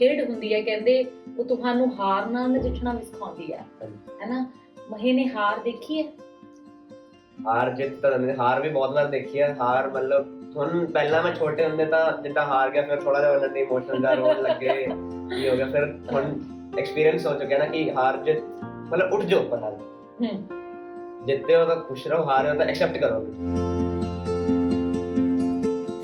ਖੇਡ ਹੁੰਦੀ ਹੈ ਕਹਿੰਦੇ ਉਹ ਤੁਹਾਨੂੰ ਹਾਰ ਨਾਲ ਨਜਿੱਠਣਾ ਵੀ ਸਿਖਾਉਂਦੀ ਹੈ। ਹੈਨਾ ਮਹੇ ਨੇ ਹਾਰ ਦੇਖੀ ਹੈ? ਹਾਰ ਜਿੱਤ ਤਾਂ ਹਾਰ ਵੀ ਬਹੁਤ ਵਾਰ ਦੇਖੀ ਹੈ ਹਾਰ ਮਤਲਬ ਹੁਣ ਪਹਿਲਾਂ ਮੈਂ ਛੋਟੇ ਹੁੰਦੇ ਤਾਂ ਜਿੱਦਾਂ ਹਾਰ ਗਿਆ ਫਿਰ ਥੋੜਾ ਜਿਹਾ ਉਹਨਾਂ ਦੀ ਇਮੋਸ਼ਨ ਦਾ ਰੋਣ ਲੱਗੇ ਕੀ ਹੋ ਗਿਆ ਫਿਰ ਹੁਣ ਐਕਸਪੀਰੀਅੰਸ ਹੋ ਚੁੱਕਿਆ ਨਾ ਕਿ ਹਾਰ ਜਿੱਤ ਮਤਲਬ ਉੱਠ ਜਾਓ ਪਤਾ ਹੂੰ। ਜਿੱਤੇ ਹੋ ਤਾਂ ਖੁਸ਼ ਰਹੋ ਹਾਰੇ ਹੋ ਤਾਂ ਐਕਸੈਪਟ ਕਰੋ।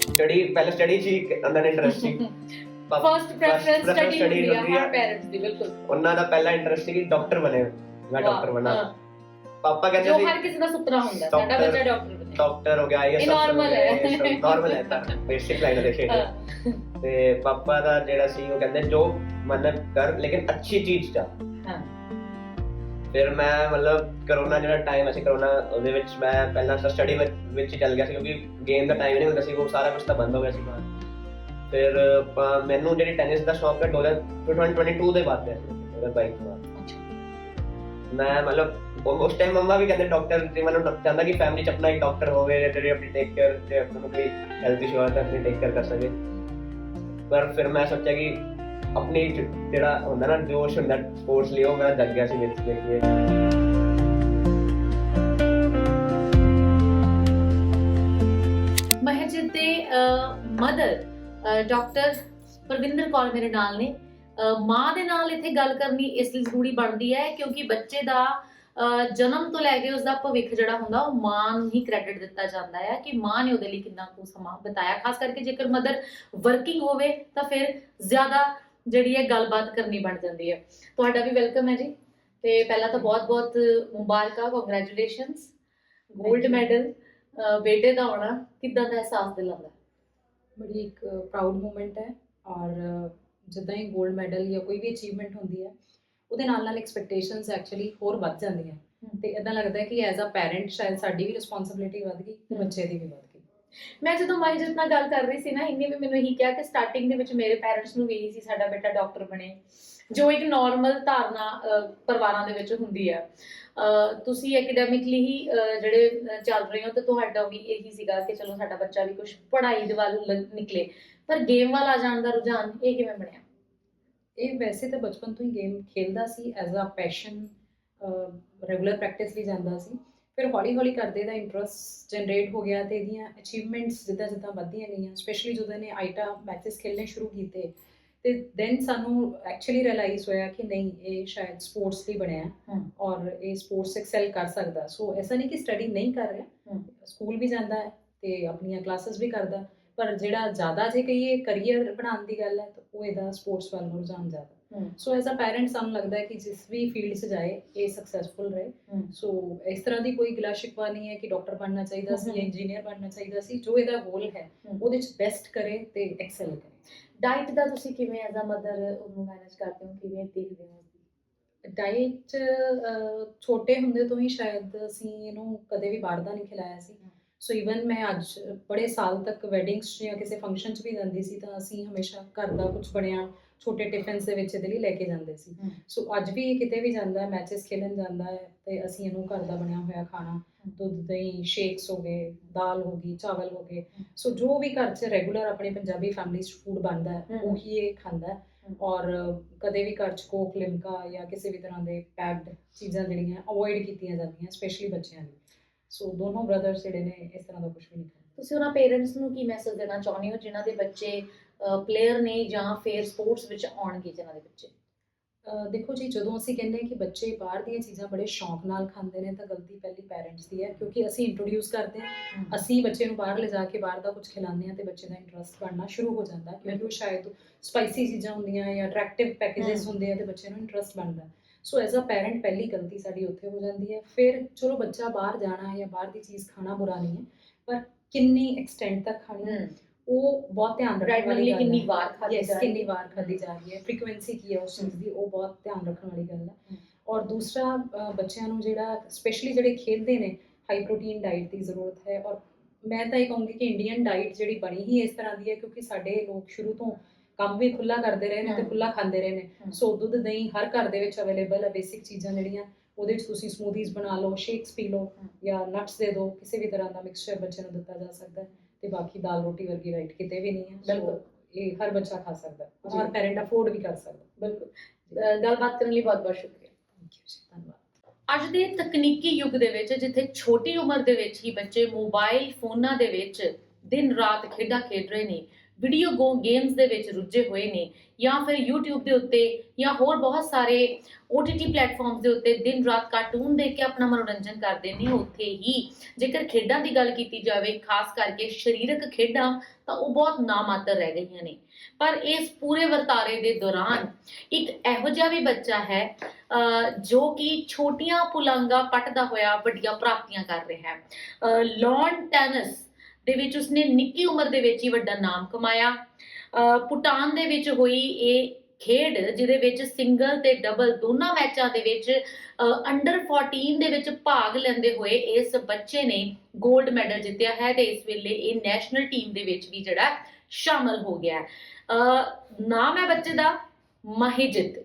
ਸਟੱਡੀ ਪਹਿਲੇ ਸਟੱਡੀ ਹੀ ਅੰਦਰ ਇੰਟਰਸਟ ਸੀ। ਫਰਸਟ ਪ੍ਰੈਫਰੈਂਸ ਸਟੱਡੀ ਹੁੰਦੀ। ਹਰ ਪੈਰੈਂਟਸ ਦੀ ਬਿਲਕੁਲ। ਉਹਨਾਂ ਦਾ ਪਹਿਲਾ ਇੰਟਰਸਟ ਸੀ ਕਿ ਡਾਕਟਰ ਬਣੇ ਮੈਂ ਡਾਕਟਰ ਬਣਾ ਪਾਪਾ ਕਹਿੰਦੇ ਜੋ ਸੀ ਹਰ ਕਿਸੇ ਦਾ ਸੁਪਨਾ ਹੁੰਦਾ ਸਾਡਾ ਬੱਚਾ ਡਾਕਟਰ ਬਣੇ। ਡਾਕਟਰ ਹੋ ਗਿਆ ਆਈਐਸ ਇਹ ਹੈ। ਨਾਰਮਲ ਹੈ ਤਾਂ ਬੇਸਿਕ ਲਾਈਨ ਦੇਖੇ ਹਾਂ, ਤੇ ਪਾਪਾ ਦਾ ਜਿਹੜਾ ਸੀ ਉਹ ਕਹਿੰਦੇ ਜੋ ਮਨ ਕਰ ਲੇਕਿਨ ਅੱਛੀ ਚੀਜ਼ ਹਾਂ। ਫਿਰ ਮੈਂ ਮਤਲਬ ਕਰੋਨਾ ਜਿਹੜਾ ਟਾਈਮ ਸੀ ਕਰੋਨਾ ਉਹਦੇ ਵਿੱਚ ਮੈਂ ਪਹਿਲਾਂ ਸਟੱਡੀ ਵਿੱਚ ਚੱਲ ਗਿਆ ਸੀ ਕਿਉਂਕਿ ਗੇਮ ਦਾ ਟਾਈਮ ਨਹੀਂ ਹੁੰਦਾ ਸੀ ਉਹ ਸਾਰਾ ਕੁਝ ਤਾਂ ਬੰਦ ਹੋ ਗਿਆ ਸੀ ਬਾਹਰ। ਫਿਰ ਮੈਨੂੰ ਜਿਹੜੀ ਟੈਨਿਸ ਦਾ ਸ਼ੌਕ ਹੈ 2022 ਦੇ ਬਾਅਦ ਪਿਆ ਸੀ 2022 ਤੋਂ ਬਾਅਦ। ਅੱਛਾ। ਮੈਂ ਮਤਲਬ ਉਹ- ਉਸ ਟਾਈਮ ਮੰਮਾ ਵੀ ਕਹਿੰਦੇ ਡਾਕਟਰ ਤੇ ਮੈਨੂੰ ਡ- ਚਾਹੁੰਦਾ ਕਿ ਫੈਮਿਲੀ ਚ ਆਪਣਾ ਇੱਕ ਡਾਕਟਰ ਹੋਵੇ ਜਿਹੜੀ ਆਪਣੀ ਟੇਕ ਕੇਅਰ ਤੇ ਆਪਣਾ ਕੋਈ ਹੈਲਥ ਇਸ਼ੂ ਤਾਂ ਆਪਣੀ ਟੇਕ ਕੇਅਰ ਕਰ ਸਕੇ। ਪਰ ਫਿਰ ਮੈਂ ਸੋਚਿਆ ਕਿ ਆਪਣੀ ਜ- ਜਿਹੜਾ ਹੁੰਦਾ ਨਾ ਜੋਸ਼ ਹੁੰਦਾ ਸਪੋਰਟਸ ਲਈ ਉਹ ਮੇਰਾ ਜਗ ਗਿਆ ਸੀ ਵਿੱਚ ਦੇਖੀਏ ਮਹਿਜਿਦ ਦੇ ਮਦਰ ਡਾਕਟਰ ਪ੍ਰਵਿੰਦਰ ਕੌਰ ਮੇਰੇ ਨਾਲ ਨੇ। ਮਾਂ ਦੇ ਨਾਲ ਇੱਥੇ ਗੱਲ ਕਰਨੀ ਇਸ ਲਈ ਜ਼ਰੂਰੀ ਬਣਦੀ ਹੈ ਕਿਉਂਕਿ ਬੱਚੇ ਦਾ ਜਨਮ ਤੋਂ ਲੈ ਕੇ ਉਸ ਦਾ ਭਵਿੱਖ ਜਿਹੜਾ ਹੁੰਦਾ ਉਹ ਮਾਂ ਨੂੰ ਹੀ ਕ੍ਰੈਡਿਟ ਦਿੱਤਾ ਜਾਂਦਾ ਹੈ ਕਿ ਮਾਂ ਨੇ ਉਹਦੇ ਲਈ ਕਿੰਨਾ ਕੁ ਸਮਾਂ ਬਿਤਾਇਆ। ਖਾਸ ਕਰਕੇ ਜੇਕਰ ਮਦਰ ਵਰਕਿੰਗ ਹੋਵੇ ਤਾਂ ਫਿਰ ਜ਼ਿਆਦਾ ਜਿਹੜੀ ਹੈ ਗੱਲਬਾਤ ਕਰਨੀ ਬਣ ਜਾਂਦੀ ਹੈ। ਤੁਹਾਡਾ ਵੀ ਵੈਲਕਮ ਹੈ ਜੀ। ਤੇ ਪਹਿਲਾਂ ਤਾਂ ਬਹੁਤ-ਬਹੁਤ ਮੁਬਾਰਕਾਂ ਕੰਗ੍ਰੈਚੁਲੇਸ਼ਨਸ 골ਡ. ਮੈਡਲ ਬੇਟੇ ਦਾ ਆਉਣਾ ਕਿੱਦਾਂ ਦਾ ਅਹਿਸਾਸ ਦਿਲਾਉਂਦਾ? ਬੜੀ ਇੱਕ ਪ੍ਰਾਊਡ ਮੂਮੈਂਟ ਹੈ ਔਰ ਜਿੱਦਾਂ ਹੀ 골ਡ ਮੈਡਲ ਜਾਂ ਕੋਈ ਵੀ ਅਚੀਵਮੈਂਟ ਹੁੰਦੀ ਹੈ ਉਹਦੇ ਨਾਲ ਨਾਲ ਐਕਸਪੈਕਟੇਸ਼ਨਸ ਐਕਚੁਅਲੀ ਹੋਰ ਵੱਧ ਜਾਂਦੀਆਂ। ਤੇ ਇਦਾਂ ਲੱਗਦਾ ਹੈ ਕਿ ਐਜ਼ ਅ ਪੈਰੈਂਟ ਸ਼ਾਇਦ ਸਾਡੀ ਵੀ ਰਿਸਪੌਂਸਿਬਿਲਿਟੀ ਵੱਧ ਗਈ ਤੇ। ਬੱਚੇ ਦੀ ਵੀ ਵੱਧ ਗਈ ਮੈਂ ਜਦੋਂ ਮਾਈਜਤ ਨਾਲ ਗੱਲ ਕਰ ਰਹੀ ਸੀ ਨਾ ਇੰਨੇ ਵੀ ਮੈਨੂੰ ਇਹੀ ਕਿਹਾ ਕਿ ਸਟਾਰਟਿੰਗ ਦੇ ਵਿੱਚ ਮੇਰੇ ਪੈਰੈਂਟਸ ਨੂੰ ਵੀ ਇਹੀ ਸੀ ਸਾਡਾ ਬੇਟਾ ਡਾਕਟਰ ਬਣੇ ਜੋ ਇੱਕ ਨਾਰਮਲ ਧਾਰਨਾ ਪਰਿਵਾਰਾਂ ਦੇ ਵਿੱਚ ਹੁੰਦੀ ਆ ਅਹ, ਤੁਸੀਂ ਐਕੈਡੈਮਿਕਲੀ ਹੀ ਜਿਹੜੇ ਚੱਲ ਰਹੇ ਹੋ ਤੇ ਤੁਹਾਡਾ ਵੀ ਇਹੀ ਸੀਗਾ ਕਿ ਚਲੋ ਸਾਡਾ ਬੱਚਾ ਵੀ ਕੁਝ ਪੜ੍ਹਾਈ ਦੇ ਵੱਲ ਨਿਕਲੇ। ਪਰ ਗੇਮ ਵੱਲ ਆ ਜਾਣ ਦਾ ਰੁਝਾਨ ਇਹ ਕਿਵੇਂ ਬਣਿਆ? ਇਹ ਵੈਸੇ ਤਾਂ ਬਚਪਨ ਤੋਂ ਹੀ ਗੇਮ ਖੇਲਦਾ ਸੀ as a passion regular practice ਲਈ ਜਾਂਦਾ ਸੀ। ਫਿਰ ਹੌਲੀ ਹੌਲੀ ਕਰਦੇ ਦਾ ਇੰਟਰਸਟ ਜਨਰੇਟ ਹੋ ਗਿਆ ਤੇ ਇਹਦੀਆਂ ਅਚੀਵਮੈਂਟਸ ਜਿੱਦਾਂ ਜਿੱਦਾਂ ਵੱਧਦੀਆਂ ਗਈਆਂ ਸਪੈਸ਼ਲੀ ਜਦੋਂ ਇਹਨੇ ਆਈਟਾ ਮੈਚਸ ਖੇਲਣੇ ਸ਼ੁਰੂ ਕੀਤੇ ਤੇ ਦੈਨ ਸਾਨੂੰ ਐਕਚੁਅਲੀ ਰਿਅਲਾਈਜ਼ ਹੋਇਆ ਕਿ ਨਹੀਂ ਇਹ ਸ਼ਾਇਦ ਸਪੋਰਟਸ ਲਈ ਬਣਿਆ। ਔਰ ਇਹ ਸਪੋਰਟਸ ਐਕਸੈਲ ਕਰ ਸਕਦਾ ਸੋ ਐਸਾ ਨਹੀਂ ਕਿ ਸਟੱਡੀ ਨਹੀਂ ਕਰ ਰਿਹਾ। ਸਕੂਲ ਵੀ ਜਾਂਦਾ ਹੈ ਤੇ ਆਪਣੀਆਂ ਕਲਾਸਿਸ ਵੀ ਕਰਦਾ ਪਰ ਜਿਹੜਾ ਜ਼ਿਆਦਾ ਜੇ ਕਹੀਏ ਕਰੀਅਰ ਬਣਾਉਣ ਦੀ ਗੱਲ ਹੈ ਤਾਂ ਉਹ ਇਹਦਾ ਸਪੋਰਟਸ ਵੱਲ ਨੂੰ ਰੁਝਾਨ ਜ਼ਿਆਦਾ ਸੋ ਐਜ਼ ਅ ਪੈਰੈਂਟ ਸਾਨੂੰ ਲੱਗਦਾ ਹੈ ਕਿ ਜਿਸ ਵੀ ਫੀਲਡ 'ਚ ਜਾਏ ਇਹ ਸਕਸੈਸਫੁਲ ਰਹੇ। ਸੋ ਇਸ ਤਰ੍ਹਾਂ ਦੀ ਕੋਈ ਗਿਲਾ ਸ਼ਿਕਵਾ ਨਹੀਂ ਹੈ ਕਿ ਡਾਕਟਰ ਬਣਨਾ ਚਾਹੀਦਾ ਸੀ। ਇੰਜੀਨੀਅਰ ਬਣਨਾ ਚਾਹੀਦਾ ਸੀ ਜੋ ਇਹਦਾ ਗੋਲ ਹੈ। ਉਹਦੇ 'ਚ ਬੈਸਟ ਕਰੇ ਤੇ ਐਕਸੈਲ ਕਰੇ ਡਾਈਟ ਦਾ ਤੁਸੀਂ ਕਿਵੇਂ ਐਜ਼ ਅ ਮਦਰ ਉਹਨੂੰ ਮੈਨੇਜ ਕਰਦੇ ਹੋ? ਕਿਵੇਂ ਦੇਖਦੇ ਹੋ? ਡਾਈਟ ਛੋਟੇ ਹੁੰਦੇ ਤੋਂ ਹੀ ਸ਼ਾਇਦ ਅਸੀਂ ਇਹਨੂੰ ਕਦੇ ਵੀ ਬਾਹਰ ਦਾ ਨਹੀਂ ਖਿਲਾਇਆ ਸੀ। ਸੋ ਇਵਨ ਮੈਂ ਅੱਜ ਬੜੇ ਸਾਲ ਤੱਕ ਵੈਡਿੰਗਸ ਜਾਂ ਕਿਸੇ ਫੰਕਸ਼ਨ 'ਚ ਵੀ ਜਾਂਦੀ ਸੀ ਤਾਂ ਅਸੀਂ ਹਮੇਸ਼ਾ ਘਰ ਦਾ ਕੁਝ ਬਣਿਆ ਛੋਟੇ ਟਿਫਨਸ ਦੇ ਵਿੱਚ ਇਹਦੇ ਲਈ ਲੈ ਕੇ ਜਾਂਦੇ ਸੀ। ਸੋ ਅੱਜ ਵੀ ਇਹ ਕਿਤੇ ਵੀ ਜਾਂਦਾ ਹੈ ਮੈਚਸ ਖੇਲਣ ਜਾਂਦਾ ਹੈ ਤੇ ਅਸੀਂ ਇਹਨੂੰ ਘਰ ਦਾ ਬਣਿਆ ਹੋਇਆ ਖਾਣਾ ਦੁੱਧ ਦਹੀਂ ਸ਼ੇਕਸ ਹੋ ਗਏ ਦਾਲ ਹੋ ਗਈ ਚਾਵਲ ਹੋ ਗਏ। ਸੋ ਜੋ ਵੀ ਘਰ 'ਚ ਰੈਗੂਲਰ ਆਪਣੇ ਪੰਜਾਬੀ ਫੈਮਿਲੀ 'ਚ ਫੂਡ ਬਣਦਾ ਹੈ। ਉਹੀ ਇਹ ਖਾਂਦਾ ਹੈ। ਔਰ ਕਦੇ ਵੀ ਘਰ 'ਚ ਕੋਕ ਲਿਮਕਾ ਜਾਂ ਕਿਸੇ ਵੀ ਤਰ੍ਹਾਂ ਦੇ ਪੈਕਡ ਚੀਜ਼ਾਂ ਜਿਹੜੀਆਂ ਅਵੋਇਡ ਕੀਤੀਆਂ ਜਾਂਦੀਆਂ ਸਪੈਸ਼ਲੀ ਬੱਚਿਆਂ ਲਈ। ਸੋ ਦੋਨੋਂ ਬ੍ਰਦਰਸ ਜਿਹੜੇ ਨੇ ਇਸ ਤਰ੍ਹਾਂ ਦਾ ਕੁਝ ਵੀ ਨਹੀਂ ਖਾਂਦੇ। ਤੁਸੀਂ ਉਹਨਾਂ ਪੇਰੈਂਟਸ ਨੂੰ ਕੀ ਮੈਸੇਜ ਦੇਣਾ ਚਾਹੁੰਦੇ ਹੋ ਜਿਨ੍ਹਾਂ ਦੇ ਬੱਚੇ ਪਲੇਅਰ ਨੇ ਜਾਂ ਫਿਰ ਸਪੋਰਟਸ ਵਿੱਚ ਆਉਣਗੇ ਜਿਨ੍ਹਾਂ ਦੇ ਬੱਚੇ। ਦੇਖੋ ਜੀ ਜਦੋਂ ਅਸੀਂ ਕਹਿੰਦੇ ਹਾਂ ਕਿ ਬੱਚੇ ਬਾਹਰ ਦੀਆਂ ਚੀਜ਼ਾਂ ਬੜੇ ਸ਼ੌਂਕ ਨਾਲ ਖਾਂਦੇ ਨੇ ਤਾਂ ਗਲਤੀ ਪਹਿਲੀ ਪੈਰੈਂਟਸ ਦੀ ਹੈ ਕਿਉਂਕਿ ਅਸੀਂ ਇੰਟਰੋਡਿਊਸ ਕਰਦੇ ਹਾਂ ਅਸੀਂ ਬੱਚੇ ਨੂੰ ਬਾਹਰ ਲਿਜਾ ਕੇ ਬਾਹਰ ਦਾ ਕੁਝ ਖਿਲਾਉਂਦੇ ਹਾਂ ਤੇ ਬੱਚੇ ਦਾ ਇੰਟਰਸਟ ਬਣਨਾ ਸ਼ੁਰੂ ਹੋ ਜਾਂਦਾ ਹੈ। ਕਿਉਂਕਿ ਉਹ ਸ਼ਾਇਦ ਸਪਾਈਸੀ ਚੀਜ਼ਾਂ ਹੁੰਦੀਆਂ ਜਾਂ ਅਟਰੈਕਟਿਵ ਪੈਕੇजेस। ਹੁੰਦੇ ਆ ਤੇ ਬੱਚੇ ਨੂੰ ਇੰਟਰਸਟ ਬਣਦਾ ਸੋ ਐਜ਼ ਅ ਪੈਰੈਂਟ ਪਹਿਲੀ ਗਲਤੀ ਸਾਡੀ ਉੱਥੇ ਹੋ ਜਾਂਦੀ ਹੈ। ਫਿਰ ਚਲੋ ਬੱਚਾ ਬਾਹਰ ਜਾਣਾ ਹੈ ਜਾਂ ਬਾਹਰ ਦੀ ਚੀਜ਼ ਖਾਣਾ ਬੁਰਾ ਨਹੀਂ ਹੈ ਪਰ ਕਿੰਨੀ ਐਕਸਟੈਂਟ ਤੱਕ ਖਾਣੀ ਹੈ। ਉਹ ਬਹੁਤ ਧਿਆਨ ਰੱਖਣ ਵਾਲੀ ਗੱਲ ਕਿੰਨੀ ਹੈ ਵਾਰ ਯੈਸ ਜਾ ਰਹੀ ਕਿੰਨੀ ਹੈ। ਵਾਰ ਖਾਧੀ ਜਾ ਰਹੀ ਹੈ ਫ੍ਰੀਕੁਐਂਸੀ ਕੀ ਹੈ ਉਸ ਚੀਜ਼ ਦੀ ਉਹ ਬਹੁਤ ਧਿਆਨ ਰੱਖਣ ਵਾਲੀ ਗੱਲ ਹੈ। ਔਰ ਦੂਸਰਾ ਬੱਚਿਆਂ ਨੂੰ ਜਿਹੜਾ ਸਪੈਸ਼ਲੀ ਜਿਹੜੇ ਖੇਡਦੇ ਨੇ ਹਾਈ ਪ੍ਰੋਟੀਨ ਡਾਈਟ ਦੀ ਜ਼ਰੂਰਤ ਹੈ ਔਰ ਮੈਂ ਤਾਂ ਇਹ ਕਹੂੰਗੀ ਕਿ ਇੰਡੀਅਨ ਡਾਈਟ ਜਿਹੜੀ ਬਣੀ ਹੀ ਇਸ ਤਰ੍ਹਾਂ ਦੀ ਹੈ ਕਿਉਂਕਿ ਸਾਡੇ ਲੋਕ ਸ਼ੁਰੂ ਤੋਂ ਕੰਮ ਵੀ ਖੁੱਲਾ ਕਰਦੇ ਰਹੇ ਨੇ ਤੇ। ਖੁੱਲਾ ਖਾਂਦੇ ਰਹੇ ਨੇ। ਸੋ ਦੁੱਧ ਦਹੀਂ ਹਰ ਘਰ ਦੇ ਵਿੱਚ ਅਵੇਲੇਬਲ ਹੈ ਬੇਸਿਕ ਚੀਜ਼ਾਂ ਜਿਹੜੀਆਂ ਉਹਦੇ ਵਿੱਚ ਤੁਸੀਂ ਸਮੂਦੀਜ਼ ਬਣਾ ਲਓ ਸ਼ੇਕਸ ਪੀ ਲਓ। ਜਾਂ ਨਟਸ ਦੇ ਦਿਓ ਕਿਸੇ ਵੀ ਤਰ੍ਹਾਂ ਦਾ ਮਿਕਸਚਰ ਬੱਚੇ ਨੂੰ ਦਿੱਤਾ ਜਾ ਸਕਦਾ ਹੈ ਤੇ ਬਾਕੀ ਦਾਲ ਰੋਟੀ ਵਰਗੀ ਡਾਈਟ ਕਿਤੇ ਵੀ ਨਹੀਂ ਹੈ। ਬਿਲਕੁਲ। ਇਹ ਹਰ ਬੱਚਾ ਖਾ ਸਕਦਾ। ਔਰ ਪੈਰੈਂਟ ਅਫੋਰਡ ਵੀ ਕਰ ਸਕਦਾ ਬਿਲਕੁਲ। ਗੱਲਬਾਤ ਕਰਨ ਲਈ ਬਹੁਤ ਬਹੁਤ ਸ਼ੁਕਰੀਆ। ਧੰਨਵਾਦ। ਅੱਜ ਦੇ ਤਕਨੀਕੀ ਯੁੱਗ ਦੇ ਵਿੱਚ ਜਿੱਥੇ ਛੋਟੀ ਉਮਰ ਦੇ ਵਿੱਚ ਹੀ ਬੱਚੇ ਮੋਬਾਈਲ ਫੋਨਾਂ ਦੇ ਵਿੱਚ ਦਿਨ ਰਾਤ ਖੇਡਾਂ ਖੇਡ ਰਹੇ ਨੇ ਵੀਡੀਓ ਗੋ ਗੇਮਸ ਦੇ ਵਿੱਚ ਰੁੱਝੇ ਹੋਏ ਨੇ ਜਾਂ ਫਿਰ YouTube ਦੇ ਉੱਤੇ ਜਾਂ ਹੋਰ ਬਹੁਤ ਸਾਰੇ OTT ਪਲੇਟਫਾਰਮਸ ਦੇ ਉੱਤੇ ਦਿਨ ਰਾਤ ਕਾਰਟੂਨ ਦੇਖ ਕੇ ਆਪਣਾ ਮਨੋਰੰਜਨ ਕਰਦੇ ਨੇ ਉੱਥੇ ਹੀ। ਜੇਕਰ ਖੇਡਾਂ ਦੀ ਗੱਲ ਕੀਤੀ ਜਾਵੇ, ਖਾਸ ਕਰਕੇ ਸਰੀਰਕ ਖੇਡਾਂ, ਤਾਂ ਉਹ ਬਹੁਤ ਨਾਮਾਤਰ ਰਹਿ ਗਈਆਂ ਨੇ। ਪਰ ਇਸ ਪੂਰੇ ਵਰਤਾਰੇ ਦੇ ਦੌਰਾਨ ਇੱਕ ਇਹੋ ਜਿਹਾ ਵੀ ਬੱਚਾ ਹੈ ਜੋ ਕਿ ਛੋਟੀਆਂ ਪੁਲੰਗਾ ਪੱਟਦਾ ਹੋਇਆ ਵੱਡੀਆਂ ਪ੍ਰਾਪਤੀਆਂ ਕਰ ਰਿਹਾ ਹੈ। ਲੌਨ ਟੈਨਿਸ ਦੇ ਵਿੱਚ ਉਸਨੇ ਨਿੱਕੀ ਉਮਰ ਦੇ ਵਿੱਚ ਹੀ ਵੱਡਾ ਨਾਮ ਕਮਾਇਆ। ਅਹ ਭੂਟਾਨ ਦੇ ਵਿੱਚ ਹੋਈ ਇਹ ਖੇਡ, ਜਿਹਦੇ ਵਿੱਚ ਸਿੰਗਲ ਤੇ ਡਬਲ ਦੋਨਾਂ ਮੈਚਾਂ ਦੇ ਵਿੱਚ ਅੰਡਰ 14 ਦੇ ਵਿੱਚ ਭਾਗ ਲੈਂਦੇ ਹੋਏ ਇਸ ਬੱਚੇ ਨੇ 골ਡ ਮੈਡਲ ਜਿੱਤਿਆ ਹੈ ਤੇ ਇਸ ਵੇਲੇ ਇਹ ਨੈਸ਼ਨਲ ਟੀਮ ਦੇ ਵਿੱਚ ਵੀ ਜਿਹੜਾ ਸ਼ਾਮਲ ਹੋ ਗਿਆ। ਅਹ ਨਾਮ ਹੈ ਬੱਚੇ ਦਾ ਮਹਿਜਿਤ।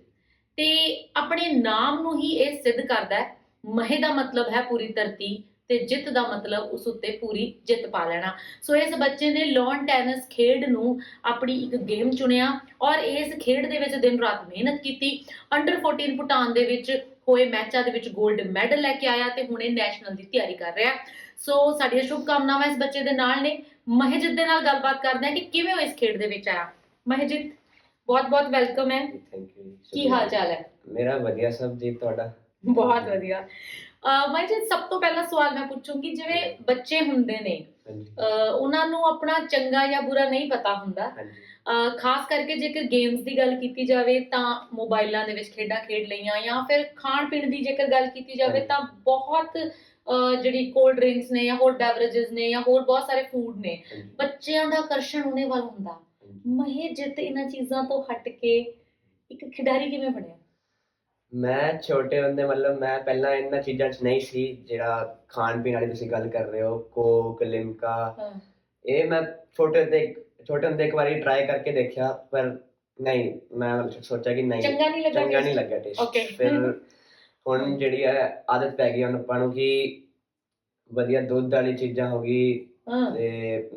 ਤੇ ਆਪਣੇ ਨਾਮ ਨੂੰ ਹੀ ਇਹ ਸਿੱਧ ਕਰਦਾ ਹੈ। ਮਹਿ ਦਾ ਮਤਲਬ ਹੈ ਪੂਰੀ ਧਰਤੀ ਤੇ ਜਿੱਤ ਦਾ ਮਤਲਬ ਉਸ ਉੱਤੇ ਪੂਰੀ ਜਿੱਤ ਪਾ ਲੈਣਾ। ਸੋ ਇਸ ਬੱਚੇ ਨੇ ਲੌਨ ਟੈਨਿਸ ਖੇਡ ਨੂੰ ਆਪਣੀ ਇੱਕ ਗੇਮ ਚੁਣਿਆ ਔਰ ਇਸ ਖੇਡ ਦੇ ਵਿੱਚ ਦਿਨ ਰਾਤ ਮਿਹਨਤ ਕੀਤੀ। ਅੰਡਰ 14 ਭੂਟਾਨ ਦੇ ਵਿੱਚ ਹੋਏ ਮੈਚਾਂ ਦੇ ਵਿੱਚ 골ਡ ਮੈਡਲ ਲੈ ਕੇ ਆਇਆ ਤੇ ਹੁਣ ਇਹ ਨੈਸ਼ਨਲ ਦੀ ਤਿਆਰੀ ਕਰ ਰਿਹਾ। ਸੋ ਸਾਡੀਆਂ ਸ਼ੁਭਕਾਮਨਾਵਾਂ ਇਸ ਬੱਚੇ ਦੇ ਨਾਲ ਨੇ। ਮਹਿਜਿਤ ਦੇ ਨਾਲ ਗੱਲਬਾਤ ਕਰਦੇ ਹਾਂ ਕਿ ਕਿਵੇਂ ਉਹ ਇਸ ਖੇਡ ਦੇ ਵਿੱਚ ਆਇਆ। ਮਹਿਜਿਤ ਬਹੁਤ ਬਹੁਤ ਵੈਲਕਮ ਹੈ। ਥੈਂਕ ਯੂ ਕੀ ਹਾਲ ਚਾਲ ਹੈ? ਮੇਰਾ ਵਧੀਆ ਸਭ ਜੀ ਤੁਹਾਡਾ? ਬਹੁਤ ਵਧੀਆ। ਮੈਂ ਜੀ ਸਭ ਤੋਂ ਪਹਿਲਾ ਸਵਾਲ ਮੈਂ ਪੁੱਛੂੰਗੀ ਜਿਵੇਂ ਬੱਚੇ ਹੁੰਦੇ ਨੇ ਉਹਨਾਂ ਨੂੰ ਆਪਣਾ ਚੰਗਾ ਜਾਂ ਬੁਰਾ ਨਹੀਂ ਪਤਾ ਹੁੰਦਾ। ਖਾਸ ਕਰਕੇ ਜੇਕਰ ਗੇਮਸ ਦੀ ਗੱਲ ਕੀਤੀ ਜਾਵੇ ਤਾਂ ਮੋਬਾਈਲਾਂ ਦੇ ਵਿੱਚ ਖੇਡਾਂ ਖੇਡ ਲਈਆਂ ਜਾਂ ਫਿਰ ਖਾਣ ਪੀਣ ਦੀ ਜੇਕਰ ਗੱਲ ਕੀਤੀ ਜਾਵੇ। ਤਾਂ ਬਹੁਤ ਜਿਹੜੀ ਕੋਲਡ ਡਰਿੰਕਸ ਨੇ ਜਾਂ ਹੋਰ ਬੈਵਰੇजेस ਨੇ ਜਾਂ ਹੋਰ ਬਹੁਤ ਸਾਰੇ ਫੂਡ ਨੇ ਬੱਚਿਆਂ ਦਾ ਆਕਰਸ਼ਣ ਉਹਨੇ ਵੱਲ ਹੁੰਦਾ। ਮਹੇ ਜਿੱਤ ਇਹਨਾਂ ਚੀਜ਼ਾਂ ਤੋਂ ਹਟ ਕੇ ਇੱਕ ਖਿਡਾਰੀ ਕਿਵੇਂ ਬਣਿਆ? ਮੈਂ ਛੋਟੇ ਹੁੰਦੇ ਮਤਲਬ ਮੈਂ ਪਹਿਲਾਂ ਇਹਨਾਂ ਚੀਜ਼ਾਂ 'ਚ ਨਹੀਂ ਸੀ ਜਿਹੜਾ ਖਾਣ ਪੀਣ ਵਾਲੀ ਤੁਸੀਂ ਗੱਲ ਕਰ ਰਹੇ ਹੋ ਕੋਕ ਲਿਮਕਾ। ਹਾਂ। ਇਹ ਮੈਂ ਛੋਟੇ ਹੁੰਦੇ ਛੋਟੇ ਹੁੰਦੇ ਇੱਕ ਵਾਰੀ ਟਰਾਈ ਕਰਕੇ ਦੇਖਿਆ ਪਰ ਨਹੀਂ ਮੈਂ ਮਤਲਬ ਸੋਚਿਆ ਕਿ ਨਹੀਂ ਚੰਗਾ ਨਹੀਂ ਲੱਗਾ ਚੰਗਾ ਨਹੀਂ? ਲੱਗਿਆ ਟੇਸਟ Okay. ਫਿਰ ਹੁਣ ਜਿਹੜੀ ਹੈ ਆਦਤ ਪੈ ਗਈ ਹੁਣ ਆਪਾਂ ਨੂੰ ਕਿ ਵਧੀਆ ਦੁੱਧ ਵਾਲੀ ਚੀਜ਼ਾਂ ਹੋ ਗਈ ਹਾਂ। ਤੇ